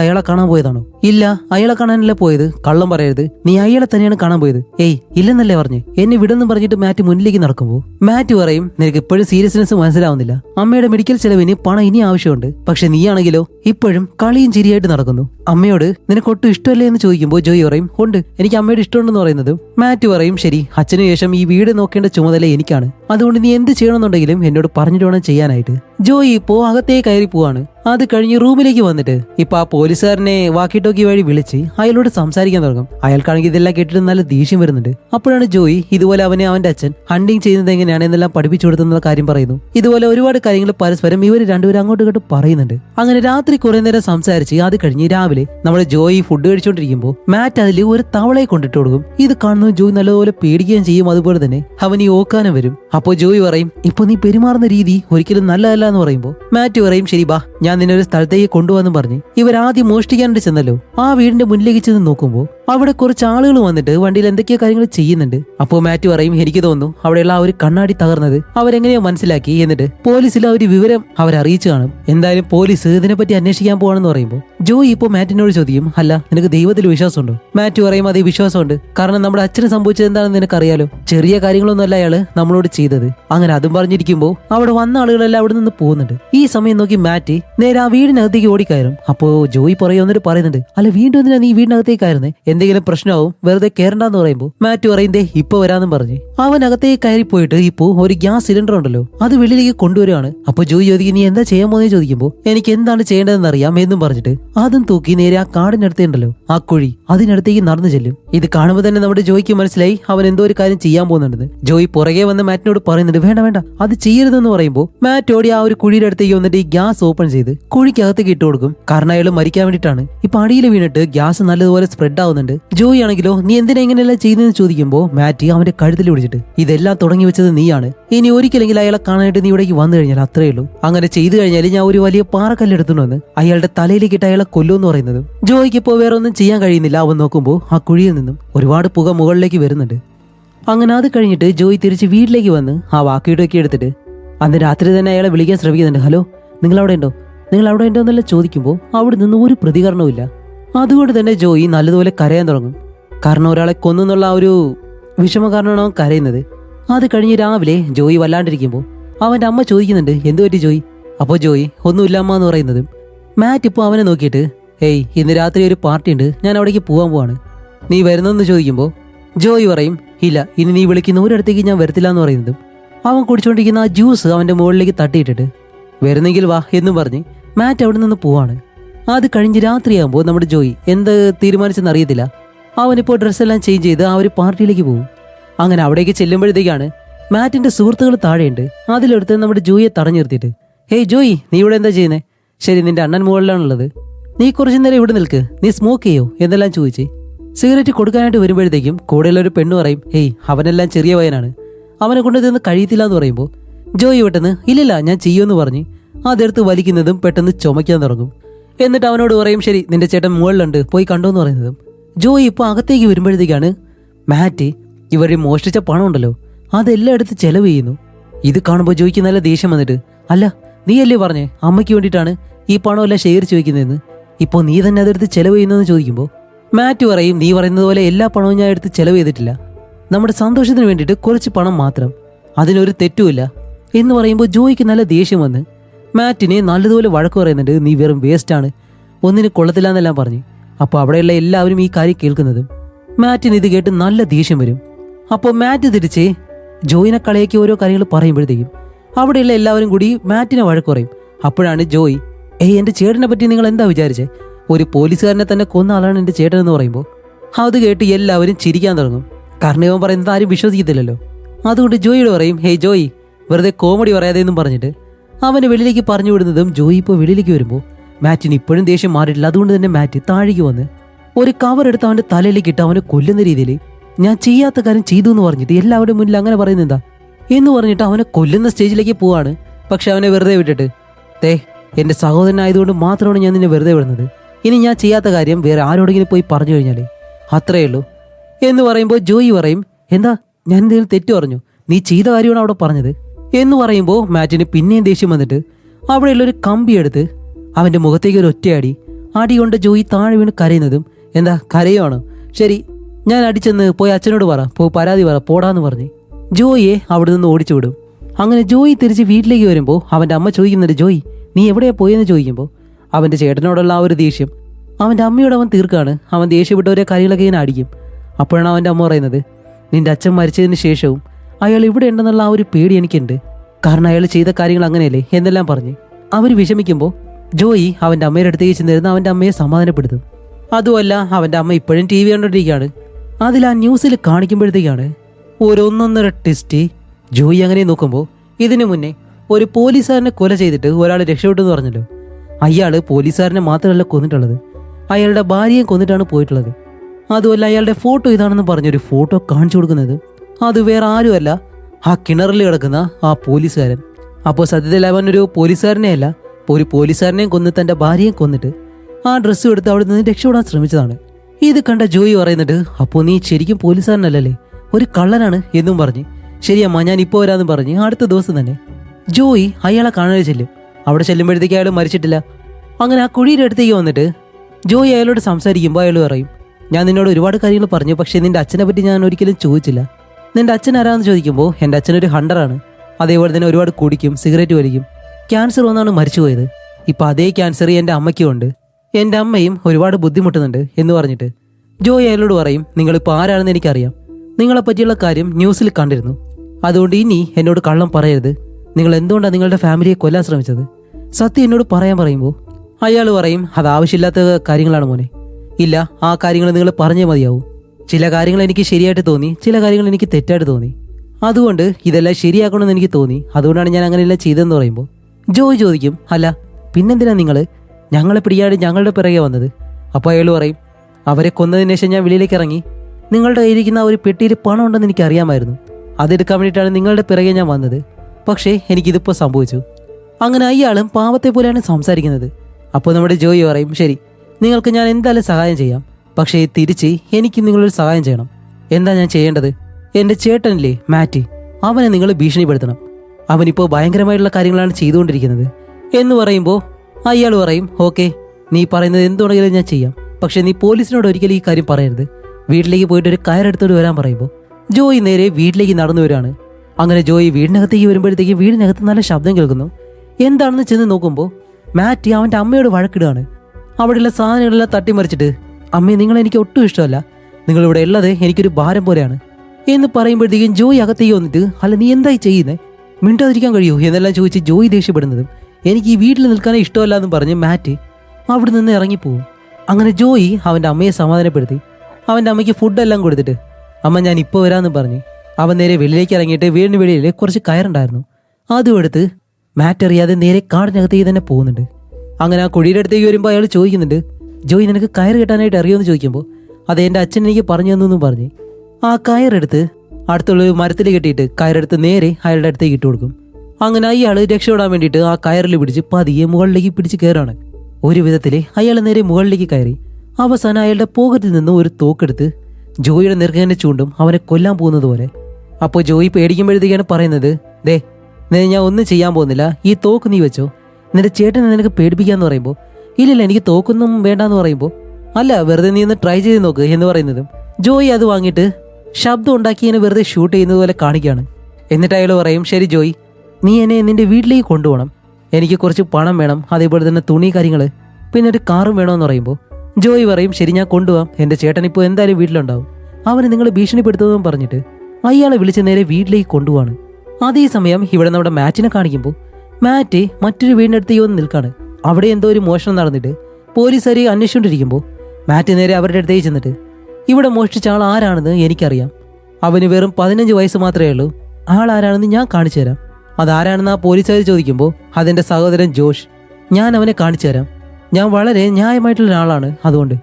അയാളെ കാണാൻ പോയതാണോ? ഇല്ല അയാളെ കാണാനല്ല പോയത്. കള്ളം പറയരുത്. നീ അയാളെ തന്നെയാണ് കാണാൻ പോയത്. ഏയ് ഇല്ലെന്നല്ലേ പറഞ്ഞ്. എന്നെ വിടെന്നും പറഞ്ഞിട്ട് മാറ്റ് മുന്നിലേക്ക് നടക്കുമ്പോൾ മാറ്റ് പറയും നിനക്ക് ഇപ്പോഴും സീരിയസ്നെസ് മനസ്സിലാവുന്നില്ല. അമ്മയുടെ മെഡിക്കൽ ചെലവിന് പണം ഇനി ആവശ്യമുണ്ട്. പക്ഷെ നീയാണെങ്കിലോ? ഇപ്പോഴും കളിയും ചിരിയായിട്ട് നടക്കുന്നു. അമ്മയോട് നിനക്ക് ഒട്ടും ഇഷ്ടമല്ലേ എന്ന് ചോദിക്കുമ്പോൾ ജോയി പറയും ഉണ്ട് എനിക്ക് അമ്മയുടെ ഇഷ്ടമുണ്ടെന്ന് പറയുന്നത്. മാറ്റ് പറയും ശരി അച്ഛനു ശേഷം ഈ വീട് നോക്കേണ്ട ചുമതല എനിക്കാണ്. അതുകൊണ്ട് നീ എന്ത് ചെയ്യണമെന്നുണ്ടെങ്കിലും എന്നോട് പറഞ്ഞിട്ട് വേണം ചെയ്യാനായിട്ട്. ജോയി ഇപ്പോ അകത്തേ കയറി പോവാണ്. അത് കഴിഞ്ഞ് റൂമിലേക്ക് വന്നിട്ട് ഇപ്പൊ ആ പോലീസുകാരനെ വാക്കി ടോക്കി വഴി വിളിച്ച് അയാളോട് സംസാരിക്കാൻ തുടങ്ങും. അയാൾക്കാണെങ്കിൽ ഇതെല്ലാം കേട്ടിട്ട് നല്ല ദേഷ്യം വരുന്നുണ്ട്. അപ്പോഴാണ് ജോയി ഇതുപോലെ അവനെ അവന്റെ അച്ഛൻ ഹണ്ടിങ് ചെയ്യുന്നത് എങ്ങനെയാണ് എന്നെല്ലാം പഠിപ്പിച്ചു കൊടുത്തെന്നുള്ള കാര്യം പറയുന്നു. ഇതുപോലെ ഒരുപാട് കാര്യങ്ങൾ പരസ്പരം ഇവർ രണ്ടുപേരും അങ്ങോട്ട് ഇങ്ങോട്ട് പറയുന്നുണ്ട്. അങ്ങനെ രാത്രി കുറെ നേരം സംസാരിച്ച് അത് കഴിഞ്ഞ് രാവിലെ നമ്മുടെ ജോയി ഫുഡ് കഴിച്ചുകൊണ്ടിരിക്കുമ്പോൾ മാറ്റ് അതിൽ ഒരു തവളയെ കൊണ്ടിട്ട് കൊടുക്കും. ഇത് കാണുന്ന ജോയി നല്ലപോലെ പേടിക്കുകയും ചെയ്യും. അതുപോലെ തന്നെ അവൻ ഈ ഓക്കാനം വരും. അപ്പോൾ ജോയി പറയും ഇപ്പൊ നീ പെരുമാറുന്ന രീതി ഒരിക്കലും നല്ലതല്ല എന്ന് പറയുമ്പോൾ മാറ്റ് പറയും ശരി ബാ ഞാൻ നിന്നെ ഒരു സ്ഥലത്തേക്ക് കൊണ്ടുവന്ന് പറഞ്ഞ് ഇവർ ആദ്യം മോഷ്ടിക്കാനായിട്ട് ചെന്നല്ലോ. ആ വീടിന്റെ മുന്നിലേക്ക് ചെന്ന് നോക്കുമ്പോൾ അവിടെ കുറച്ച് ആളുകൾ വന്നിട്ട് വണ്ടിയിൽ എന്തൊക്കെയോ കാര്യങ്ങൾ ചെയ്യുന്നുണ്ട്. അപ്പോൾ മാറ്റ് പറയും എനിക്ക് തോന്നുന്നു അവിടെയുള്ള ആ ഒരു കണ്ണാടി തകർന്നത് അവരെങ്ങനെയോ മനസ്സിലാക്കി? എന്നിട്ട് പോലീസിൽ ആ ഒരു വിവരം അവരറിയിച്ചു കാണും. എന്തായാലും പോലീസ് ഇതിനെപ്പറ്റി അന്വേഷിക്കാൻ പോകണമെന്ന് പറയുമ്പോൾ ജോയി ഇപ്പോൾ മാറ്റിനോട് ചോദിക്കും അല്ല നിനക്ക് ദൈവത്തിൽ വിശ്വാസമുണ്ടോ? മാറ്റ് പറയും അതേ വിശ്വാസമുണ്ട്. കാരണം നമ്മുടെ അച്ഛന് സംഭവിച്ചത് എന്താണെന്ന് നിനക്കറിയാലോ? ചെറിയ കാര്യങ്ങളൊന്നും അല്ല അയാൾ നമ്മളോട് ചെയ്തത്. അങ്ങനെ അതും പറഞ്ഞിരിക്കുമ്പോൾ അവിടെ വന്ന ആളുകളെല്ലാം അവിടെ നിന്ന് പോകുന്നുണ്ട്. ഈ സമയം നോക്കി മാറ്റ് നേരെ ആ വീടിനകത്തേക്ക് ഓടിക്കയറും. അപ്പോൾ ജോയി പുറകെ പറയുന്നുണ്ട് അല്ല വീണ്ടും എന്തിനാ നീ വീടിനകത്തേക്ക് കയറുന്നേ? എന്തെങ്കിലും പ്രശ്നമാവും വെറുതെ കയറണ്ടെന്ന് പറയുമ്പോൾ മാറ്റ് പറയുന്നേ ഇപ്പൊ വരാന്നും പറഞ്ഞു. അവൻ അകത്തേക്ക് കയറി പോയിട്ട് ഇപ്പോ ഒരു ഗ്യാസ് സിലിണ്ടർ ഉണ്ടല്ലോ അത് വെളിയിലേക്ക് കൊണ്ടുവരികയാണ്. അപ്പൊ ജോയി ചോദിക്കും നീ എന്താ ചെയ്യാൻ പോകുന്നത് ചോദിക്കുമ്പോൾ എനിക്ക് എന്താണ് ചെയ്യേണ്ടതെന്ന് അറിയാം എന്നും പറഞ്ഞിട്ട് അതും തൂക്കി നേരെ ആ കാടിനടുത്തുണ്ടല്ലോ ആ കുഴി അതിനടുത്തേക്ക് നടന്നു ചെല്ലും. ഇത് കാണുമ്പോൾ തന്നെ നമ്മുടെ ജോയിക്ക് മനസ്സിലായി അവൻ എന്തോ ഒരു കാര്യം ചെയ്യാൻ പോകുന്നുണ്ടെന്ന്. ജോയി പുറകെ വന്ന് മാറ്റിനോട് പറയുന്നുണ്ട് വേണ്ട വേണ്ട അത് ചെയ്യരുതെന്ന് പറയുമ്പോൾ മാറ്റ് ഓടി ആ ഒരു കുഴിയുടെ അടുത്തേക്ക് വന്നിട്ട് ഈ ഗ്യാസ് ഓപ്പൺ ചെയ്ത് കുഴിക്കകത്തേക്ക് ഇട്ട് കൊടുക്കും. കാരണം അയാൾ മരിക്കാൻ വേണ്ടിയിട്ടാണ്. ഇപ്പൊ അടിയിൽ വീണിട്ട് ഗ്യാസ് നല്ലതുപോലെ സ്പ്രെഡ് ആവുന്നുണ്ട്. ജോയി ആണെങ്കിലോ നീ എന്തിനാ ഇങ്ങനെയെല്ലാം ചെയ്യുന്നതെന്ന് ചോദിക്കുമ്പോൾ മാറ്റി അവന്റെ കഴുത്തിൽ പിടിച്ചിട്ട് ഇതെല്ലാം തുടങ്ങി വെച്ചത് നീയാണ്. ഇനി ഒരിക്കലെങ്കിൽ അയാളെ കാണാനായിട്ട് നീ ഇവിടേക്ക് വന്നു കഴിഞ്ഞാൽ അത്രേ ഉള്ളൂ. അങ്ങനെ ചെയ്തു കഴിഞ്ഞാൽ ഞാൻ ഒരു വലിയ പാറക്കല്ല് വന്ന് അയാളുടെ തലയിലേക്ക് ഇട്ട് അയാളെ കൊല്ലുമെന്ന് പറയുന്നത് ജോയിക്ക് ഇപ്പോൾ വേറെ ഒന്നും ചെയ്യാൻ കഴിയുന്നില്ല അവൻ നോക്കുമ്പോൾ ആ കുഴിയിൽ നിന്നും ഒരുപാട് പുക മുകളിലേക്ക് വരുന്നുണ്ട്. അങ്ങനെ അത് കഴിഞ്ഞിട്ട് ജോയി തിരിച്ച് വീട്ടിലേക്ക് വന്ന് ആ വാക്കീടൊക്കെ എടുത്തിട്ട് അന്ന് രാത്രി തന്നെ അയാളെ വിളിക്കാൻ ശ്രമിക്കുന്നുണ്ട്. ഹലോ നിങ്ങൾ അവിടെ ഉണ്ടോ? നിങ്ങൾ അവിടെ ഉണ്ടോ എന്നല്ല ചോദിക്കുമ്പോൾ അവിടെ നിന്ന് ഒരു പ്രതികരണവുമില്ല. അതുകൊണ്ട് തന്നെ ജോയി നല്ലതുപോലെ കരയാൻ തുടങ്ങും. കാരണം ഒരാളെ കൊന്നെന്നുള്ള ആ ഒരു വിഷമ കാരണമാണ് അവൻ കരയുന്നത്. അത് കഴിഞ്ഞ് രാവിലെ ജോയി വല്ലാണ്ടിരിക്കുമ്പോൾ അവന്റെ അമ്മ ചോദിക്കുന്നുണ്ട് എന്തു പറ്റി ജോയി? അപ്പോൾ ജോയി ഒന്നുമില്ല അമ്മ എന്ന് പറയുന്നത്. മാറ്റ് ഇപ്പോൾ അവനെ നോക്കിയിട്ട് ഏയ് ഇന്ന് രാത്രി ഒരു പാർട്ടി ഉണ്ട് ഞാൻ അവിടേക്ക് പോകാൻ പോവാണ്. നീ വരുന്നെന്ന് ചോദിക്കുമ്പോൾ ജോയി പറയും ഇല്ല ഇനി നീ വിളിക്കുന്ന ഒരിടത്തേക്ക് ഞാൻ വരത്തില്ല എന്ന് പറയുന്നതും. അവൻ കുടിച്ചുകൊണ്ടിരിക്കുന്ന ആ ജ്യൂസ് അവന്റെ മുകളിലേക്ക് തട്ടിയിട്ടിട്ട് വരുന്നെങ്കിൽ വാ എന്നും പറഞ്ഞ് മാറ്റ് അവിടെ നിന്ന് പോവാണ്. അത് കഴിഞ്ഞ് രാത്രിയാകുമ്പോൾ നമ്മുടെ ജോയി എന്ത് തീരുമാനിച്ചെന്ന് അറിയത്തില്ല. അവനിപ്പോൾ ഡ്രസ്സെല്ലാം ചേഞ്ച് ചെയ്ത് ആ ഒരു പാർട്ടിയിലേക്ക് പോകും അങ്ങനെ അവിടേക്ക് ചെല്ലുമ്പോഴത്തേക്കാണ് മാറ്റിന്റെ സുഹൃത്തുക്കൾ താഴെയുണ്ട്. അതിലെടുത്ത് നമ്മുടെ ജോയിയെ തടഞ്ഞു നിർത്തിയിട്ട് ഹേയ് ജോയി നീ ഇവിടെ എന്താ ചെയ്യുന്നത് ശരി നിന്റെ അണ്ണൻ മുകളിലാണുള്ളത്. നീ കുറച്ച് നേരം ഇവിടെ നിൽക്ക്. നീ സ്മോക്ക് ചെയ്യോ? എന്നെല്ലാം ചോദിച്ച്. സിഗരറ്റ് കൊടുക്കാനായിട്ട് വരുമ്പോഴത്തേക്കും കൂടെയുള്ള ഒരു പെണ്ണ് പറയും ഹേയ് അവനെല്ലാം ചെറിയ വയനാണ് അവനെ കൊണ്ട് ഇതൊന്നും കഴിയത്തില്ല എന്ന് പറയുമ്പോൾ ജോയി പെട്ടെന്ന് ഇല്ലില്ല ഞാൻ ചെയ്യുമെന്ന് പറഞ്ഞ് അതെടുത്ത് വലിക്കുന്നതും പെട്ടെന്ന് ചുമയ്ക്കാൻ തുടങ്ങും. എന്നിട്ട് അവനോട് പറയും ശരി നിന്റെ ചേട്ടൻ മുകളിലുണ്ട് പോയി കണ്ടോ എന്ന് പറയുന്നതും. ജോയി ഇപ്പോൾ അകത്തേക്ക് വരുമ്പോഴത്തേക്കാണ് മാറ്റ് ഇവരെ മോഷ്ടിച്ച പണം ഉണ്ടല്ലോ അതെല്ലാം എടുത്ത് ചെലവ് ചെയ്യുന്നു. ഇത് കാണുമ്പോൾ ജോയിക്ക് നല്ല ദേഷ്യം വന്നിട്ട് അല്ല നീയല്ലേ പറഞ്ഞേ അമ്മയ്ക്ക് വേണ്ടിയിട്ടാണ് ഈ പണമെല്ലാം ശേഖരിച്ചു വെക്കുന്നതെന്ന്? ഇപ്പോൾ നീ തന്നെ അതെടുത്ത് ചെലവ് ചെയ്യുന്നതെന്ന് ചോദിക്കുമ്പോൾ മാറ്റ് പറയും നീ പറയുന്നത് പോലെ എല്ലാ പണവും ഞാൻ എടുത്ത് ചെലവ് ചെയ്തിട്ടില്ല. നമ്മുടെ സന്തോഷത്തിന് വേണ്ടിയിട്ട് കുറച്ച് പണം മാത്രം അതിനൊരു തെറ്റുമില്ല എന്ന് പറയുമ്പോൾ ജോയിക്ക് നല്ല ദേഷ്യം വന്ന് മാറ്റിനെ നല്ലതുപോലെ വഴക്ക് പറയുന്നുണ്ട് നീ വെറും വേസ്റ്റാണ് ഒന്നിന് കൊള്ളത്തില്ല എന്നെല്ലാം പറഞ്ഞു. അപ്പോൾ അവിടെയുള്ള എല്ലാവരും ഈ കാര്യം കേൾക്കുന്നതും മാറ്റിന് ഇത് കേട്ട് നല്ല ദേഷ്യം വരും. അപ്പോൾ മാറ്റ് തിരിച്ച് ജോയിനെ കളിയാക്കി ഓരോ കാര്യങ്ങൾ പറയുമ്പോഴത്തേക്കും അവിടെയുള്ള എല്ലാവരും കൂടി മാറ്റിനെ വഴക്ക് പറയും. അപ്പോഴാണ് ജോയി ഏയ് എന്റെ ചേട്ടനെ പറ്റി നിങ്ങൾ എന്താ വിചാരിച്ചേ? ഒരു പോലീസുകാരനെ തന്നെ കൊന്ന ആളാണ് എന്റെ ചേട്ടൻ എന്ന് പറയുമ്പോൾ അത് കേട്ട് എല്ലാവരും ചിരിക്കാൻ തുടങ്ങും. കാരണം ഇവൻ പറയുന്നത് ആരും വിശ്വസിക്കത്തില്ലല്ലോ. അതുകൊണ്ട് ജോയിയോട് പറയും ഹേയ് ജോയി വെറുതെ കോമഡി പറയാതെ എന്നും പറഞ്ഞിട്ട് അവനെ വെളിയിലേക്ക് പറഞ്ഞു വിടുന്നതും ജോയി ഇപ്പോൾ വെളിയിലേക്ക് വരുമ്പോൾ മാറ്റിന് ഇപ്പോഴും ദേഷ്യം മാറിയിട്ടില്ല. അതുകൊണ്ട് തന്നെ മാറ്റ് താഴേക്ക് വന്ന് ഒരു കവർ എടുത്ത് അവന്റെ തലയിലേക്ക് ഇട്ട് അവനെ കൊല്ലുന്ന രീതിയിൽ ഞാൻ ചെയ്യാത്ത കാര്യം ചെയ്തു എന്ന് പറഞ്ഞിട്ട് എല്ലാവരുടെ മുന്നിൽ അങ്ങനെ പറയുന്നത് എന്താ? എന്ന് പറഞ്ഞിട്ട് അവനെ കൊല്ലുന്ന സ്റ്റേജിലേക്ക് പോവാണ്. പക്ഷെ അവനെ വെറുതെ വിട്ടിട്ട് തേ എന്റെ സഹോദരനായതുകൊണ്ട് മാത്രമാണ് ഞാൻ നിന്നെ വെറുതെ വിടുന്നത്. ഇനി ഞാൻ ചെയ്യാത്ത കാര്യം വേറെ ആരോടെങ്കിലും പോയി പറഞ്ഞു കഴിഞ്ഞാൽ അത്രയേ ഉള്ളൂ. എന്ന് പറയുമ്പോൾ ജോയി പറയും എന്താ? ഞാൻ എന്തെങ്കിലും തെറ്റു പറഞ്ഞു. നീ ചെയ്ത കാര്യമാണ് അവിടെ പറഞ്ഞത്. എന്ന് പറയുമ്പോൾ മാറ്റിന് പിന്നെയും ദേഷ്യം വന്നിട്ട് അവിടെയുള്ള ഒരു കമ്പി എടുത്ത് അവന്റെ മുഖത്തേക്ക് ഒരു ഒറ്റയടി അടി കൊണ്ട് ജോയി താഴെ വീണ് കരയുന്നതും എന്താ കരയുവാണ്? ശരി ഞാൻ അടിച്ചെന്ന് പോയി അച്ഛനോട് പറ. പോ പരാതി പറ പോടാന്ന് പറഞ്ഞ്. ജോയിയെ അവിടെ നിന്ന് ഓടിച്ചു വിടും. അങ്ങനെ ജോയി തിരിച്ച് വീട്ടിലേക്ക് വരുമ്പോൾ അവന്റെ അമ്മ ചോദിക്കുന്നുണ്ട് ജോയി നീ എവിടെയാ പോയെന്ന്? ചോദിക്കുമ്പോൾ അവന്റെ ചേട്ടനോടുള്ള ആ ഒരു ദേഷ്യം അവന്റെ അമ്മയോട് അവൻ തീർക്കാണ്. അവൻ ദേഷ്യപ്പെട്ട ഓരോ ഇങ്ങനെ അടിക്കും. അപ്പോഴാണ് അവന്റെ അമ്മ പറയുന്നത് നിന്റെ അച്ഛൻ മരിച്ചതിന് ശേഷവും അയാൾ ഇവിടെ ഉണ്ടെന്നുള്ള ആ ഒരു പേടി എനിക്കുണ്ട്. കാരണം അയാൾ ചെയ്ത കാര്യങ്ങൾ അങ്ങനെയല്ലേ? എന്നെല്ലാം പറഞ്ഞ്. അവർ വിഷമിക്കുമ്പോൾ ജോയി അവന്റെ അമ്മയുടെ അടുത്തേക്ക് ചെന്നിരുന്ന് അവന്റെ അമ്മയെ സമാധാനപ്പെടുത്തും. അതുമല്ല അവന്റെ അമ്മ ഇപ്പോഴും ടി വി കണ്ടോണ്ടിരിക്കുകയാണ്. അതിൽ ആ ന്യൂസിൽ കാണിക്കുമ്പോഴത്തേക്കാണ് ഒരൊന്നൊന്നര ടെസ്റ്റ് ജോയി അങ്ങനെ നോക്കുമ്പോൾ ഇതിനു മുന്നേ ഒരു പോലീസുകാരനെ കൊല ചെയ്തിട്ട് ഒരാൾ രക്ഷപ്പെട്ടു എന്ന് പറഞ്ഞല്ലോ. അയാൾ പോലീസുകാരനെ മാത്രമല്ല കൊന്നിട്ടുള്ളത്. അയാളുടെ ഭാര്യയെ കൊന്നിട്ടാണ് പോയിട്ടുള്ളത്. അതുമല്ല അയാളുടെ ഫോട്ടോ ഇതാണെന്ന് പറഞ്ഞൊരു ഫോട്ടോ കാണിച്ചു കൊടുക്കുന്നത് അത് വേറെ ആരുമല്ല. ആ കിണറിൽ കിടക്കുന്ന ആ പോലീസുകാരൻ. അപ്പോൾ സത്യത്തിൽ അവൻ ഒരു പോലീസുകാരനെ അല്ല ഒരു പോലീസുകാരനെയും കൊന്ന് തന്റെ ഭാര്യയും കൊന്നിട്ട് ആ ഡ്രസ്സ് എടുത്ത് അവിടെ നിന്ന് രക്ഷപ്പെടാൻ ശ്രമിച്ചതാണ്. ഇത് കണ്ട ജോയി പറയുന്നിട്ട് അപ്പോൾ നീ ശരിക്കും പോലീസുകാരനല്ലല്ലേ? ഒരു കള്ളനാണ് എന്നും പറഞ്ഞ് ശരിയമ്മ ഞാൻ ഇപ്പോൾ വരാമെന്ന് പറഞ്ഞ് അടുത്ത ദിവസം തന്നെ ജോയി അയാളെ കാണാൻ ചെല്ലും. അവിടെ ചെല്ലുമ്പോഴത്തേക്ക് അയാൾ മരിച്ചിട്ടില്ല. അങ്ങനെ ആ കുഴിയുടെ അടുത്തേക്ക് വന്നിട്ട് ജോയി അയാളോട് സംസാരിക്കുമ്പോൾ അയാൾ പറയും ഞാൻ നിന്നോട് ഒരുപാട് കാര്യങ്ങൾ പറഞ്ഞു പക്ഷേ നിന്റെ അച്ഛനെ പറ്റി ഞാൻ ഒരിക്കലും ചോദിച്ചില്ല. നിന്റെ അച്ഛൻ ആരാന്ന് ചോദിക്കുമ്പോൾ എന്റെ അച്ഛനൊരു ഹണ്ടറാണ്. അതേപോലെ തന്നെ ഒരുപാട് കുടിക്കും സിഗരറ്റ് വലിക്കും. ക്യാൻസർ വന്നാണ് മരിച്ചുപോയത് ഇപ്പം അതേ ക്യാൻസർ എന്റെ അമ്മയ്ക്കും ഉണ്ട്. എന്റെ അമ്മയും ഒരുപാട് ബുദ്ധിമുട്ടുന്നുണ്ട് എന്ന് പറഞ്ഞിട്ട് ജോയ് അയാളോട് പറയും നിങ്ങളിപ്പോൾ ആരാണെന്ന് എനിക്കറിയാം. നിങ്ങളെ പറ്റിയുള്ള കാര്യം ന്യൂസിൽ കണ്ടിരുന്നു. അതുകൊണ്ട് ഇനി എന്നോട് കള്ളം പറയരുത്. നിങ്ങൾ എന്തുകൊണ്ടാണ് നിങ്ങളുടെ ഫാമിലിയെ കൊല്ലാൻ ശ്രമിച്ചത്? സത്യം എന്നോട് പറയാൻ പറയുമ്പോൾ അയാൾ പറയും അത് ആവശ്യമില്ലാത്ത കാര്യങ്ങളാണ് മോനെ. ഇല്ല ആ കാര്യങ്ങൾ നിങ്ങൾ പറഞ്ഞേ മതിയാവൂ. ചില കാര്യങ്ങൾ എനിക്ക് ശരിയായിട്ട് തോന്നി ചില കാര്യങ്ങൾ എനിക്ക് തെറ്റായിട്ട് തോന്നി. അതുകൊണ്ട് ഇതെല്ലാം ശരിയാക്കണമെന്ന് എനിക്ക് തോന്നി. അതുകൊണ്ടാണ് ഞാൻ അങ്ങനെയെല്ലാം ചെയ്തതെന്ന് പറയുമ്പോൾ ജോയ് ചോദിക്കും അല്ല പിന്നെന്തിനാ നിങ്ങൾ ഞങ്ങളെ പിടിയാടി ഞങ്ങളുടെ പിറകെ വന്നത്? അപ്പോൾ അയാൾ പറയും അവരെ കൊന്നതിന് ശേഷം ഞാൻ വെളിയിലേക്ക് ഇറങ്ങി. നിങ്ങളുടെ കയ്യിലിരിക്കുന്ന ഒരു പെട്ടിയിൽ പണം ഉണ്ടെന്ന് എനിക്ക് അറിയാമായിരുന്നു. അതെടുക്കാൻ വേണ്ടിയിട്ടാണ് നിങ്ങളുടെ പിറകെ ഞാൻ വന്നത്. പക്ഷേ എനിക്കിതിപ്പോൾ സംഭവിച്ചു. അങ്ങനെ അയാളും പാവത്തെ പോലെയാണ് സംസാരിക്കുന്നത്. അപ്പോൾ നമ്മുടെ ജോയി പറയും ശരി നിങ്ങൾക്ക് ഞാൻ എന്തായാലും സഹായം ചെയ്യാം. പക്ഷേ തിരിച്ച് എനിക്ക് നിങ്ങളൊരു സഹായം ചെയ്യണം. എന്താ ഞാൻ ചെയ്യേണ്ടത്? എന്റെ ചേട്ടനില്ലേ മാറ്റി. അവനെ നിങ്ങൾ ഭീഷണിപ്പെടുത്തണം. അവനിപ്പോൾ ഭയങ്കരമായിട്ടുള്ള കാര്യങ്ങളാണ് ചെയ്തുകൊണ്ടിരിക്കുന്നത്. എന്ന് പറയുമ്പോൾ അയാൾ പറയും ഓക്കെ നീ പറയുന്നത് എന്തുണ്ടെങ്കിലും ഞാൻ ചെയ്യാം. പക്ഷേ നീ പോലീസിനോട് ഒരിക്കലും ഈ കാര്യം പറയരുത്. വീട്ടിലേക്ക് പോയിട്ട് ഒരു കയറെടുത്തോട് വരാൻ പറയുമ്പോൾ ജോയി നേരെ വീട്ടിലേക്ക് നടന്നു വരാണ്. അങ്ങനെ ജോയി വീടിനകത്തേക്ക് വരുമ്പോഴത്തേക്ക് വീടിനകത്ത് നല്ല ശബ്ദം കേൾക്കുന്നു. എന്താണെന്ന് ചെന്ന് നോക്കുമ്പോൾ മാറ്റി അവന്റെ അമ്മയോട് വഴക്കിടുകയാണ് അവിടെയുള്ള സാധനങ്ങളെല്ലാം തട്ടിമറിച്ചിട്ട് അമ്മേ നിങ്ങൾ എനിക്ക് ഒട്ടും ഇഷ്ടമല്ല. നിങ്ങളിവിടെ ഉള്ളത് എനിക്കൊരു ഭാരം പോലെയാണ്. എന്ന് പറയുമ്പോഴത്തേക്കും ജോയി അകത്തേക്ക് വന്നിട്ട് അല്ല നീ എന്തായി ചെയ്യുന്നത് മിണ്ടാതിരിക്കാൻ കഴിയൂ? എന്നെല്ലാം ചോദിച്ച് ജോയി ദേഷ്യപ്പെടുന്നതും. എനിക്ക് ഈ വീട്ടിൽ നിൽക്കാനേ ഇഷ്ടമല്ല എന്ന് പറഞ്ഞ് മാറ്റ് അവിടെ നിന്ന് ഇറങ്ങിപ്പോവും. അങ്ങനെ ജോയി അവന്റെ അമ്മയെ സമാധാനപ്പെടുത്തി. അവന്റെ അമ്മയ്ക്ക് ഫുഡെല്ലാം കൊടുത്തിട്ട് അമ്മ ഞാൻ ഇപ്പോൾ വരാമെന്ന് പറഞ്ഞ് അവൻ നേരെ വെളിയിലേക്ക് ഇറങ്ങിയിട്ട് വീടിന് വെളിയിൽ കുറച്ച് കയറുണ്ടായിരുന്നു. അതും എടുത്ത് മാറ്റ് അറിയാതെ നേരെ കാടിനകത്തേക്ക് തന്നെ പോകുന്നുണ്ട്. അങ്ങനെ ആ കുഴിയുടെ അടുത്തേക്ക് വരുമ്പോൾ അയാൾ ചോദിക്കുന്നുണ്ട് ജോയി നിനക്ക് കയർ കെട്ടാനായിട്ട് അറിയുമെന്ന് ചോദിക്കുമ്പോൾ അത് എന്റെ അച്ഛൻ എനിക്ക് പറഞ്ഞു തന്നു പറഞ്ഞ് ആ കയറെടുത്ത് അടുത്തുള്ള ഒരു മരത്തിൽ കെട്ടിയിട്ട് കയറെടുത്ത് നേരെ അയാളുടെ അടുത്തേക്ക് ഇട്ട് കൊടുക്കും. അങ്ങനെ അയാൾ രക്ഷപ്പെടാൻ വേണ്ടിയിട്ട് ആ കയറിൽ പിടിച്ച് പതിയെ മുകളിലേക്ക് പിടിച്ച് കയറാണ് ഒരു വിധത്തിൽ അയാൾ നേരെ മുകളിലേക്ക് കയറി അവസാനം അയാളുടെ പോക്കറ്റിൽ നിന്ന് ഒരു തോക്കെടുത്ത് ജോയിയുടെ നിർഗനെ ചൂണ്ടും അവനെ കൊല്ലാൻ പോകുന്നത് പോലെ. അപ്പോൾ ജോയി പേടിക്കുമ്പോഴത്തേക്കാണ് പറയുന്നത് ദേ ഞാൻ ഒന്നും ചെയ്യാൻ പോകുന്നില്ല. ഈ തോക്ക് നീ വെച്ചോ. നിന്റെ ചേട്ടനെ നിനക്ക് പേടിപ്പിക്കാന്ന് പറയുമ്പോൾ ഇല്ലില്ല എനിക്ക് തോക്കൊന്നും വേണ്ടാന്ന് പറയുമ്പോൾ അല്ല വെറുതെ നീ ഒന്ന് ട്രൈ ചെയ്ത് നോക്ക് എന്ന് പറയുന്നതും. ജോയി അത് വാങ്ങിയിട്ട് ശബ്ദം ഉണ്ടാക്കി എന്നെ വെറുതെ ഷൂട്ട് ചെയ്യുന്നത് പോലെ കാണിക്കുകയാണ് എന്നിട്ട് അയാൾ പറയും ശരി ജോയി നീ എന്നെ നിന്റെ വീട്ടിലേക്ക് കൊണ്ടുപോകണം. എനിക്ക് കുറച്ച് പണം വേണം അതേപോലെ തന്നെ തുണി കാര്യങ്ങൾ പിന്നെ ഒരു കാറും വേണമെന്ന് പറയുമ്പോൾ ജോയി പറയും ശരി ഞാൻ കൊണ്ടുപോകാം എന്റെ ചേട്ടൻ ഇപ്പോൾ എന്തായാലും വീട്ടിലുണ്ടാവും. അവനെ നിങ്ങൾ ഭീഷണിപ്പെടുത്തുമെന്നും പറഞ്ഞിട്ട് അയാളെ വിളിച്ച് നേരെ വീട്ടിലേക്ക് കൊണ്ടുപോവാണ്. അതേസമയം ഇവിടെ നമ്മുടെ മാറ്റിനെ കാണിക്കുമ്പോൾ മാറ്റ് മറ്റൊരു വീടിനടുത്ത് വന്ന് നിൽക്കാണ്. അവിടെ എന്തോ ഒരു മോഷണം നടന്നിട്ട് പോലീസുകാർ അന്വേഷിച്ചുകൊണ്ടിരിക്കുമ്പോൾ മാറ്റ് നേരെ അവരുടെ അടുത്തേക്ക് ചെന്നിട്ട് ഇവിടെ മോഷ്ടിച്ച ആൾ ആരാണെന്ന് എനിക്കറിയാം. അവന് വെറും പതിനഞ്ച് വയസ്സ് മാത്രമേ ഉള്ളൂ. ആൾ ആരാണെന്ന് ഞാൻ കാണിച്ചു തരാം. അതാരാണെന്ന് ആ പോലീസുകാർ ചോദിക്കുമ്പോൾ അതെന്റെ സഹോദരൻ ജോഷ് ഞാൻ അവനെ കാണിച്ചു തരാം. ഞാൻ വളരെ ന്യായമായിട്ടുള്ള ഒരാളാണ് അതുകൊണ്ട്.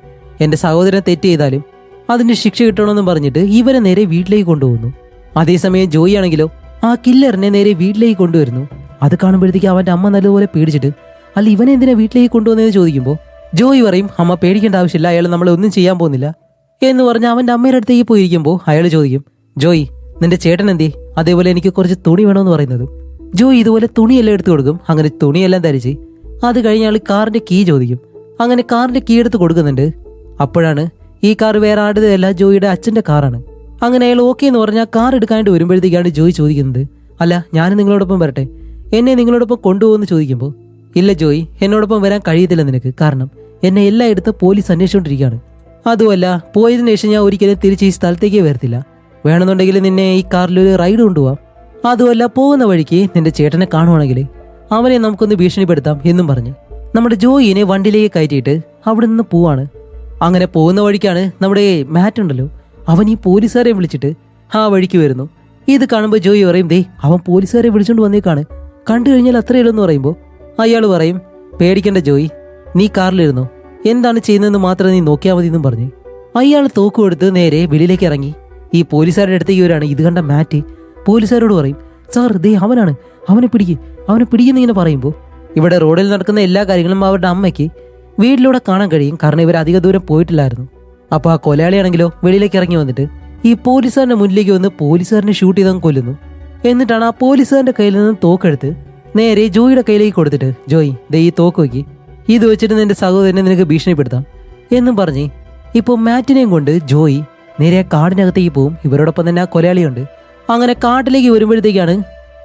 എന്റെ സഹോദരൻ തെറ്റ് ചെയ്താലും അതിന് ശിക്ഷ കിട്ടണമെന്ന് പറഞ്ഞിട്ട് ഇവരെ നേരെ വീട്ടിലേക്ക് കൊണ്ടുപോകുന്നു. അതേസമയം ജോയി ആണെങ്കിലോ ആ കില്ലറിനെ നേരെ വീട്ടിലേക്ക് കൊണ്ടുവരുന്നു. അത് കാണുമ്പോഴത്തേക്ക് അവന്റെ അമ്മ നല്ലതുപോലെ പേടിച്ചിട്ട് അല്ല ഇവനെ എന്തിനാ വീട്ടിലേക്ക് കൊണ്ടുവന്നതെന്ന് ചോദിക്കുമ്പോൾ ജോയി പറയും അമ്മ പേടിക്കേണ്ട ആവശ്യമില്ല അയാൾ നമ്മളെ ഒന്നും ചെയ്യാൻ പോകുന്നില്ല. എന്ന് പറഞ്ഞ് അവന്റെ അമ്മയുടെ അടുത്തേക്ക് പോയിരിക്കുമ്പോൾ അയാൾ ചോദിക്കും ജോയി നിന്റെ ചേട്ടൻ എന്തേ അതേപോലെ എനിക്ക് കുറച്ച് തുണി വേണമെന്ന് പറയുന്നത്. ജോയി ഇതുപോലെ തുണിയെല്ലാം എടുത്തു കൊടുക്കും അങ്ങനെ തുണിയെല്ലാം ധരിച്ച് അത് കഴിഞ്ഞാൽ കാറിന്റെ കീ ചോദിക്കും. അങ്ങനെ കാറിന്റെ കീ എടുത്ത് കൊടുക്കുന്നുണ്ട്. അപ്പോഴാണ് ഈ കാർ വേറെ ആരുടെയല്ല ജോയിയുടെ അച്ഛന്റെ കാറാണ്. അങ്ങനെ അയാൾ ഓക്കെ എന്ന് പറഞ്ഞാൽ കാർ എടുക്കാണ്ട് വരുമ്പോഴത്തേക്കാണ് ജോയി ചോദിക്കുന്നത്. അല്ല ഞാൻ നിങ്ങളോടൊപ്പം വരട്ടെ. എന്നെ നിങ്ങളോടൊപ്പം കൊണ്ടുപോകുമെന്ന് ചോദിക്കുമ്പോൾ ഇല്ല ജോയി. എന്നോടൊപ്പം വരാൻ കഴിയത്തില്ല നിനക്ക്. കാരണം എന്നെ എല്ലായിടത്തും പോലീസ് അന്വേഷിച്ചുകൊണ്ടിരിക്കുകയാണ്. അതുമല്ല പോയതിനു ശേഷം ഞാൻ ഒരിക്കലും തിരിച്ച് ഈ സ്ഥലത്തേക്ക് വരത്തില്ല. വേണമെന്നുണ്ടെങ്കിൽ നിന്നെ ഈ കാറിൽ ഒരു റൈഡ് കൊണ്ടുപോവാം. അതുമല്ല പോകുന്ന വഴിക്ക് നിന്റെ ചേട്ടനെ കാണുവാണെങ്കിൽ അവനെ നമുക്കൊന്ന് ഭീഷണിപ്പെടുത്താം എന്നും പറഞ്ഞ് നമ്മുടെ ജോയിനെ വണ്ടിയിലേക്ക് കയറ്റിയിട്ട് അവിടെ നിന്ന് പോവാണ്. അങ്ങനെ പോകുന്ന വഴിക്കാണ് നമ്മുടെ മാറ്റ് ഉണ്ടല്ലോ അവൻ ഈ പോലീസുകാരെ വിളിച്ചിട്ട് ആ വഴിക്ക് വരുന്നു. ഇത് കാണുമ്പോൾ ജോയി പറയും ദേ അവൻ പോലീസുകാരെ വിളിച്ചുകൊണ്ട് വന്നേക്കാണ്. കണ്ടു കഴിഞ്ഞാൽ അത്രയല്ലോ എന്ന് പറയുമ്പോൾ അയാൾ പറയും പേടിക്കണ്ട ജോയി നീ കാറിലിരുന്നു. എന്താണ് ചെയ്യുന്നതെന്ന് മാത്രം നീ നോക്കിയാൽ മതി എന്നും പറഞ്ഞു അയാൾ തോക്കുകൊടുത്ത് നേരെ വെളിയിലേക്ക് ഇറങ്ങി. ഈ പോലീസുകാരുടെ അടുത്തേക്ക് വരാണ് ഇത് കണ്ട മാറ്റ് പോലീസുകാരോട് പറയും സാർ ദേ അവനാണ്. അവനെ പിടിക്ക്. അവനെ പിടിക്കുന്നിങ്ങനെ പറയുമ്പോൾ ഇവിടെ റോഡിൽ നടക്കുന്ന എല്ലാ കാര്യങ്ങളും അവരുടെ അമ്മയ്ക്ക് വീട്ടിലൂടെ കാണാൻ കഴിയും. കാരണം ഇവർ അധിക ദൂരം പോയിട്ടില്ലായിരുന്നു. അപ്പോൾ ആ കൊലയാളിയാണെങ്കിലോ വെളിയിലേക്ക് ഇറങ്ങി വന്നിട്ട് ഈ പോലീസുകാരന്റെ മുന്നിലേക്ക് വന്ന് പോലീസുകാരനെ ഷൂട്ട് ചെയ്തങ്ങ് കൊല്ലുന്നു. എന്നിട്ടാണ് ആ പോലീസുകാരന്റെ കയ്യിൽ നിന്ന് തോക്കെടുത്ത് നേരെ ജോയിയുടെ കയ്യിലേക്ക് കൊടുത്തിട്ട് ജോയി ദേ ഈ തോക്ക് വയ്ക്കി ഇത് വെച്ചിട്ട് നിന്റെ സഹോദരനെ നിനക്ക് ഭീഷണിപ്പെടുത്താം. എന്നും പറഞ്ഞ് ഇപ്പോൾ മാറ്റിനെയും കൊണ്ട് ജോയി നേരെ കാടിനകത്തേക്ക് പോവും. ഇവരോടൊപ്പം തന്നെ ആ കൊലയാളിയുണ്ട്. അങ്ങനെ കാട്ടിലേക്ക് വരുമ്പോഴത്തേക്കാണ്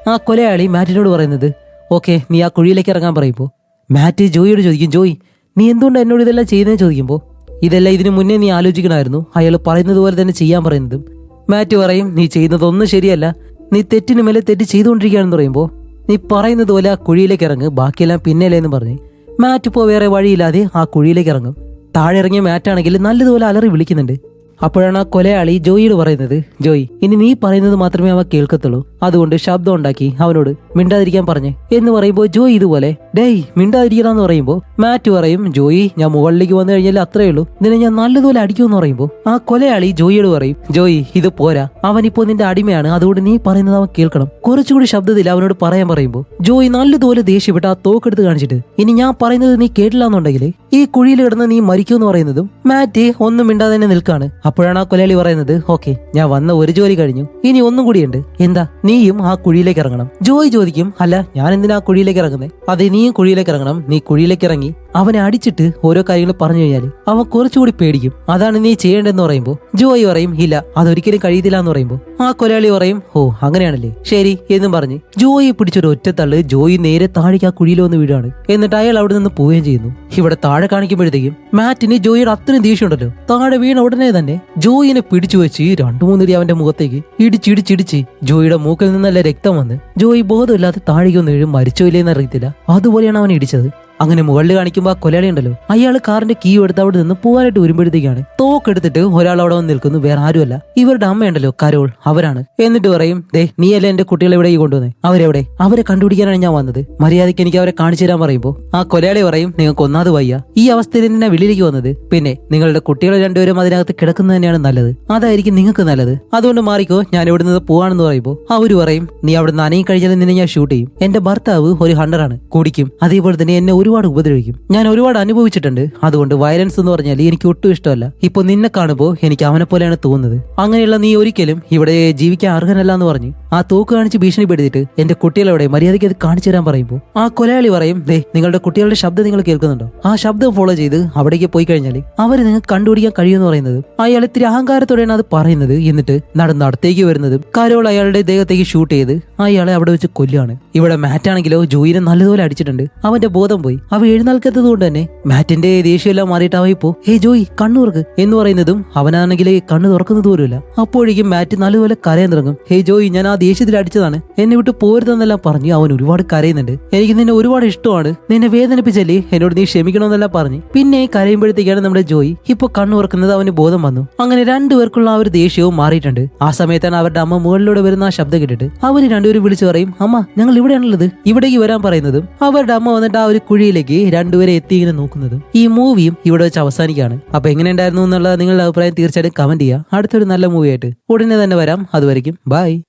ആ കൊലയാളി മാറ്റിനോട് പറയുന്നത് ഓക്കെ നീ ആ കുഴിയിലേക്ക് ഇറങ്ങാൻ പറയുമ്പോൾ മാറ്റ് ജോയിയോട് ചോദിക്കും ജോയി നീ എന്തുകൊണ്ട് എന്നോട് ഇതെല്ലാം ചെയ്യുന്നതെന്ന് ചോദിക്കുമ്പോൾ ഇതെല്ലാം ഇതിനു മുന്നേ നീ ആലോചിക്കണമായിരുന്നു. അയാൾ പറയുന്നത് പോലെ തന്നെ ചെയ്യാൻ പറയുന്നതും. മാറ്റ് പറയും നീ ചെയ്യുന്നതൊന്നും ശരിയല്ല. നീ തെറ്റിന് മേലെ തെറ്റ് ചെയ്തുകൊണ്ടിരിക്കുകയാണെന്ന് പറയുമ്പോൾ നീ പറയുന്നത് പോലെ ആ കുഴിയിലേക്ക് ഇറങ്ങ് ബാക്കിയെല്ലാം പിന്നല്ലേ എന്ന് പറഞ്ഞ്. മാറ്റ് ഇപ്പോൾ വേറെ വഴിയില്ലാതെ ആ കുഴിയിലേക്ക് ഇറങ്ങും. താഴെ ഇറങ്ങിയ മാറ്റാണെങ്കിൽ നല്ലതുപോലെ അലറി വിളിക്കുന്നുണ്ട്. അപ്പോഴാണ് ആ കൊലയാളി ജോയിയോട് പറയുന്നത് ജോയ് ഇനി നീ പറയുന്നത് മാത്രമേ അവ കേൾക്കത്തുള്ളൂ. അതുകൊണ്ട് ശബ്ദം ഉണ്ടാക്കി അവനോട് മിണ്ടാതിരിക്കാൻ പറഞ്ഞ്. എന്ന് പറയുമ്പോൾ ജോയി ഇതുപോലെ ഡേയ് മിണ്ടാതിരിക്കണമെന്ന് പറയുമ്പോൾ മാറ്റ് പറയും ജോയി ഞാൻ മുകളിലേക്ക് വന്നു കഴിഞ്ഞാൽ അത്രേ ഉള്ളൂ. നിന്നെ ഞാൻ നല്ലതുപോലെ അടിക്കുമെന്ന് പറയുമ്പോൾ ആ കൊലയാളി ജോയിയോട് പറയും ജോയി ഇത് പോരാ. അവൻ ഇപ്പോൾ നിന്റെ അടിമയാണ്. അതുകൊണ്ട് നീ പറയുന്നത് അവൻ കേൾക്കണം. കുറച്ചുകൂടി ശബ്ദത്തിൽ അവനോട് പറയാൻ പറയുമ്പോൾ ജോയി നല്ലതുപോലെ ദേഷ്യപ്പെട്ട് ആ തോക്കെടുത്ത് കാണിച്ചിട്ട് ഇനി ഞാൻ പറയുന്നത് നീ കേട്ടില്ല എന്നുണ്ടെങ്കിൽ ഈ കുഴിയിൽ കിടന്ന് നീ മരിക്കും എന്ന് പറയുന്നതും മാറ്റ് ഒന്നും മിണ്ടാതെ തന്നെ നിൽക്കാണ്. അപ്പോഴാണ് ആ കൊലയാളി പറയുന്നത് ഓക്കെ ഞാൻ വന്ന ഒരു ജോലി കഴിഞ്ഞു. ഇനി ഒന്നും കൂടിയുണ്ട്. എന്താ നീയും ആ കുഴിയിലേക്ക് ഇറങ്ങണം. ജോയി ചോദിക്കും അല്ല ഞാൻ എന്തിനാ കുഴിയിലേക്ക് ഇറങ്ങുന്നത് അതെ നീയും കുഴിയിലേക്ക് ഇറങ്ങണം. നീ കുഴിയിലേക്ക് ഇറങ്ങി അവനെ അടിച്ചിട്ട് ഓരോ കാര്യങ്ങൾ പറഞ്ഞു കഴിഞ്ഞാൽ അവൻ കുറച്ചുകൂടി പേടിക്കും. അതാണ് നീ ചെയ്യേണ്ടതെന്ന് പറയുമ്പോൾ ജോയി പറയും ഇല്ല അതൊരിക്കലും കഴിയത്തില്ല എന്ന് പറയുമ്പോൾ ആ കൊലയാളി പറയും ഓ അങ്ങനെയാണല്ലേ? ശരി എന്നും പറഞ്ഞ് ജോയിയെ പിടിച്ചൊരു ഒറ്റത്തള്ള് ജോയി നേരെ താഴേക്ക് ആ കുഴിയിൽ വന്ന് വീഴാണ്. എന്നിട്ട് അയാൾ അവിടെ നിന്ന് പോവുകയും ചെയ്യുന്നു. ഇവിടെ താഴെ കാണിക്കുമ്പോഴത്തേക്കും മാറ്റിന് ജോയിയുടെ അത്രയും ദേഷ്യമുണ്ടല്ലോ. താഴെ വീണ ഉടനെ തന്നെ ജോയിനെ പിടിച്ചു വെച്ച് രണ്ടു മൂന്നിടി അവന്റെ മുഖത്തേക്ക് ഇടിച്ചിടിച്ചിടിച്ച് ജോയിയുടെ മൂക്കിൽ നിന്നല്ല രക്തം വന്ന് ജോയി ബോധമില്ലാതെ താഴേക്ക് ഒന്ന് വീഴും മരിച്ചോ അറിയത്തില്ല അതുപോലെയാണ് അവൻ ഇടിച്ചത്. അങ്ങനെ മുകളിൽ കാണിക്കുമ്പോൾ ആ കൊലയാളി ഉണ്ടല്ലോ. അയാൾ കാറിന്റെ കീ എടുത്ത് അവിടെ നിന്ന് പോകാനായിട്ട് വരുമ്പോഴത്തേക്കാണ് തോക്കെടുത്തിട്ട് ഒരാൾ അവിടെ വന്ന് നിൽക്കുന്നു വേറെ ആരുമല്ല. ഇവരുടെ അമ്മയുണ്ടല്ലോ കരോൾ അവരാണ്. എന്നിട്ട് പറയും ദേ നീയല്ലേ എന്റെ കുട്ടികളെ ഇവിടെ കൊണ്ടുവന്നെ? അവരെവിടെ? അവരെ കണ്ടുപിടിക്കാനാണ് ഞാൻ വന്നത്. മര്യാദയ്ക്ക് എനിക്ക് അവരെ കാണിച്ചു തരാൻ പറയുമ്പോൾ ആ കൊലയാളി പറയും നിങ്ങൾക്ക് ഒന്നാത് വയ്യ. ഈ അവസ്ഥയിൽ നിന്നെ വെളിയിലേക്ക് വന്നത്. പിന്നെ നിങ്ങളുടെ കുട്ടികളെ രണ്ടുപേരും അതിനകത്ത് കിടക്കുന്നത് തന്നെയാണ് നല്ലത്. അതായിരിക്കും നിങ്ങൾക്ക് നല്ലത്. അതുകൊണ്ട് മാറിക്കോ ഞാൻ ഇവിടെ നിന്ന് പോവാണെന്ന് പറയുമ്പോൾ അവർ പറയും നീ അവിടെ നിന്ന് അനങ്ങി കഴിഞ്ഞാൽ നിന്നെ ഞാൻ ഷൂട്ട് ചെയ്യും. എന്റെ ഭർത്താവ് ഒരു ഹണ്ടറാണ് കുടിക്കും. അതേപോലെ തന്നെ എന്നെ ഒരുപാട് ഉപദ്രവിക്കും. ഞാൻ ഒരുപാട് അനുഭവിച്ചിട്ടുണ്ട്. അതുകൊണ്ട് വയലൻസ് എന്ന് പറഞ്ഞാൽ എനിക്ക് ഒട്ടും ഇഷ്ടമല്ല. ഇപ്പൊ നിന്നെ കാണുമ്പോൾ എനിക്ക് അവനെ പോലെയാണ് തോന്നുന്നത്. അങ്ങനെയുള്ള നീ ഒരിക്കലും ഇവിടെ ജീവിക്കാൻ അർഹനല്ല എന്ന് പറഞ്ഞ് ആ തോക്ക് കാണിച്ച് ഭീഷണിപ്പെടുത്തിയിട്ട് എന്റെ കുട്ടികളെവിടെ മര്യാദയ്ക്ക് അത് കാണിച്ചു തരാൻ പറയുമ്പോൾ ആ കൊലയാളി പറയും ദേ നിങ്ങളുടെ കുട്ടികളുടെ ശബ്ദം നിങ്ങൾ കേൾക്കുന്നുണ്ടോ? ആ ശബ്ദം ഫോളോ ചെയ്ത് അവിടേക്ക് പോയി കഴിഞ്ഞാൽ അവർ നിങ്ങൾക്ക് കണ്ടുപിടിക്കാൻ കഴിയുമെന്ന് പറയുന്നത് അയാൾ ഇത്തിരി അഹങ്കാരത്തോടെയാണ് അത് പറയുന്നത് എന്നിട്ട് നടന്ന് അടുത്തേക്ക് വരുന്നതും. കാരോൾ അയാളുടെ ദേഹത്തേക്ക് ഷൂട്ട് ചെയ്ത് അയാളെ അവിടെ വെച്ച് കൊല്ലുകയാണ് ഇവിടെ മാറ്റാണെങ്കിലോ ജോയിനെ നല്ലതുപോലെ അടിച്ചിട്ടുണ്ട്. അവന്റെ ബോധം പോയി. അവ എഴുന്നേൽക്കത്തത് കൊണ്ട് തന്നെ മാറ്റിന്റെ ദേഷ്യമെല്ലാം മാറിയിട്ട് അവ ഇപ്പോ ഹേ ജോയ് കണ്ണുറക്ക് എന്ന് പറയുന്നതും അവനാണെങ്കിൽ കണ്ണു തുറക്കുന്നത് പോലുമില്ല. അപ്പോഴേക്കും മാറ്റ് നല്ലതുപോലെ കരയാൻ തുടങ്ങും. ഹേ ജോയ് ഞാൻ ആ ദേഷ്യത്തിൽ അടിച്ചതാണ്. എന്നെ വിട്ട് പോരുതെന്നെല്ലാം പറഞ്ഞു അവൻ ഒരുപാട് കരയുന്നുണ്ട്. എനിക്ക് നിന്നെ ഒരുപാട് ഇഷ്ടമാണ്. നിന്നെ വേദനിപ്പിച്ചല്ലേ? എന്നോട് നീ ക്ഷമിക്കണമെന്നെല്ലാം പറഞ്ഞ്. പിന്നെ കരയുമ്പോഴത്തേക്കാണ് നമ്മുടെ ജോയ്. ഇപ്പൊ കണ്ണു തുറക്കുന്നത് അവന് ബോധം വന്നു. അങ്ങനെ രണ്ടുപേർക്കുള്ള ആ ഒരു ദേഷ്യവും മാറിയിട്ടുണ്ട്. ആ സമയത്താണ് അവരുടെ അമ്മ മുകളിലൂടെ വരുന്ന ആ ശബ്ദം കേട്ടിട്ട് അവർ രണ്ടുപേരും വിളിച്ചു പറയും അമ്മ ഞങ്ങൾ ഇവിടെയാണുള്ളത്. ഇവിടേക്ക് വരാൻ പറയുന്നതും അവരുടെ അമ്മ വന്നിട്ട് ആ ഒരു കുഴിയിലേക്ക് രണ്ടുപേരെ എത്തി ഇങ്ങനെ നോക്കുന്നത്. ഈ മൂവിയും ഇവിടെ വെച്ച് അവസാനിക്കുകയാണ്. അപ്പൊ എങ്ങനെ ഉണ്ടായിരുന്നു എന്നുള്ള നിങ്ങളുടെ അഭിപ്രായം തീർച്ചയായിട്ടും കമന്റ് ചെയ്യുക. അടുത്തൊരു നല്ല മൂവിയായിട്ട് ഉടനെ തന്നെ വരാം. അതുവരെയും ബൈ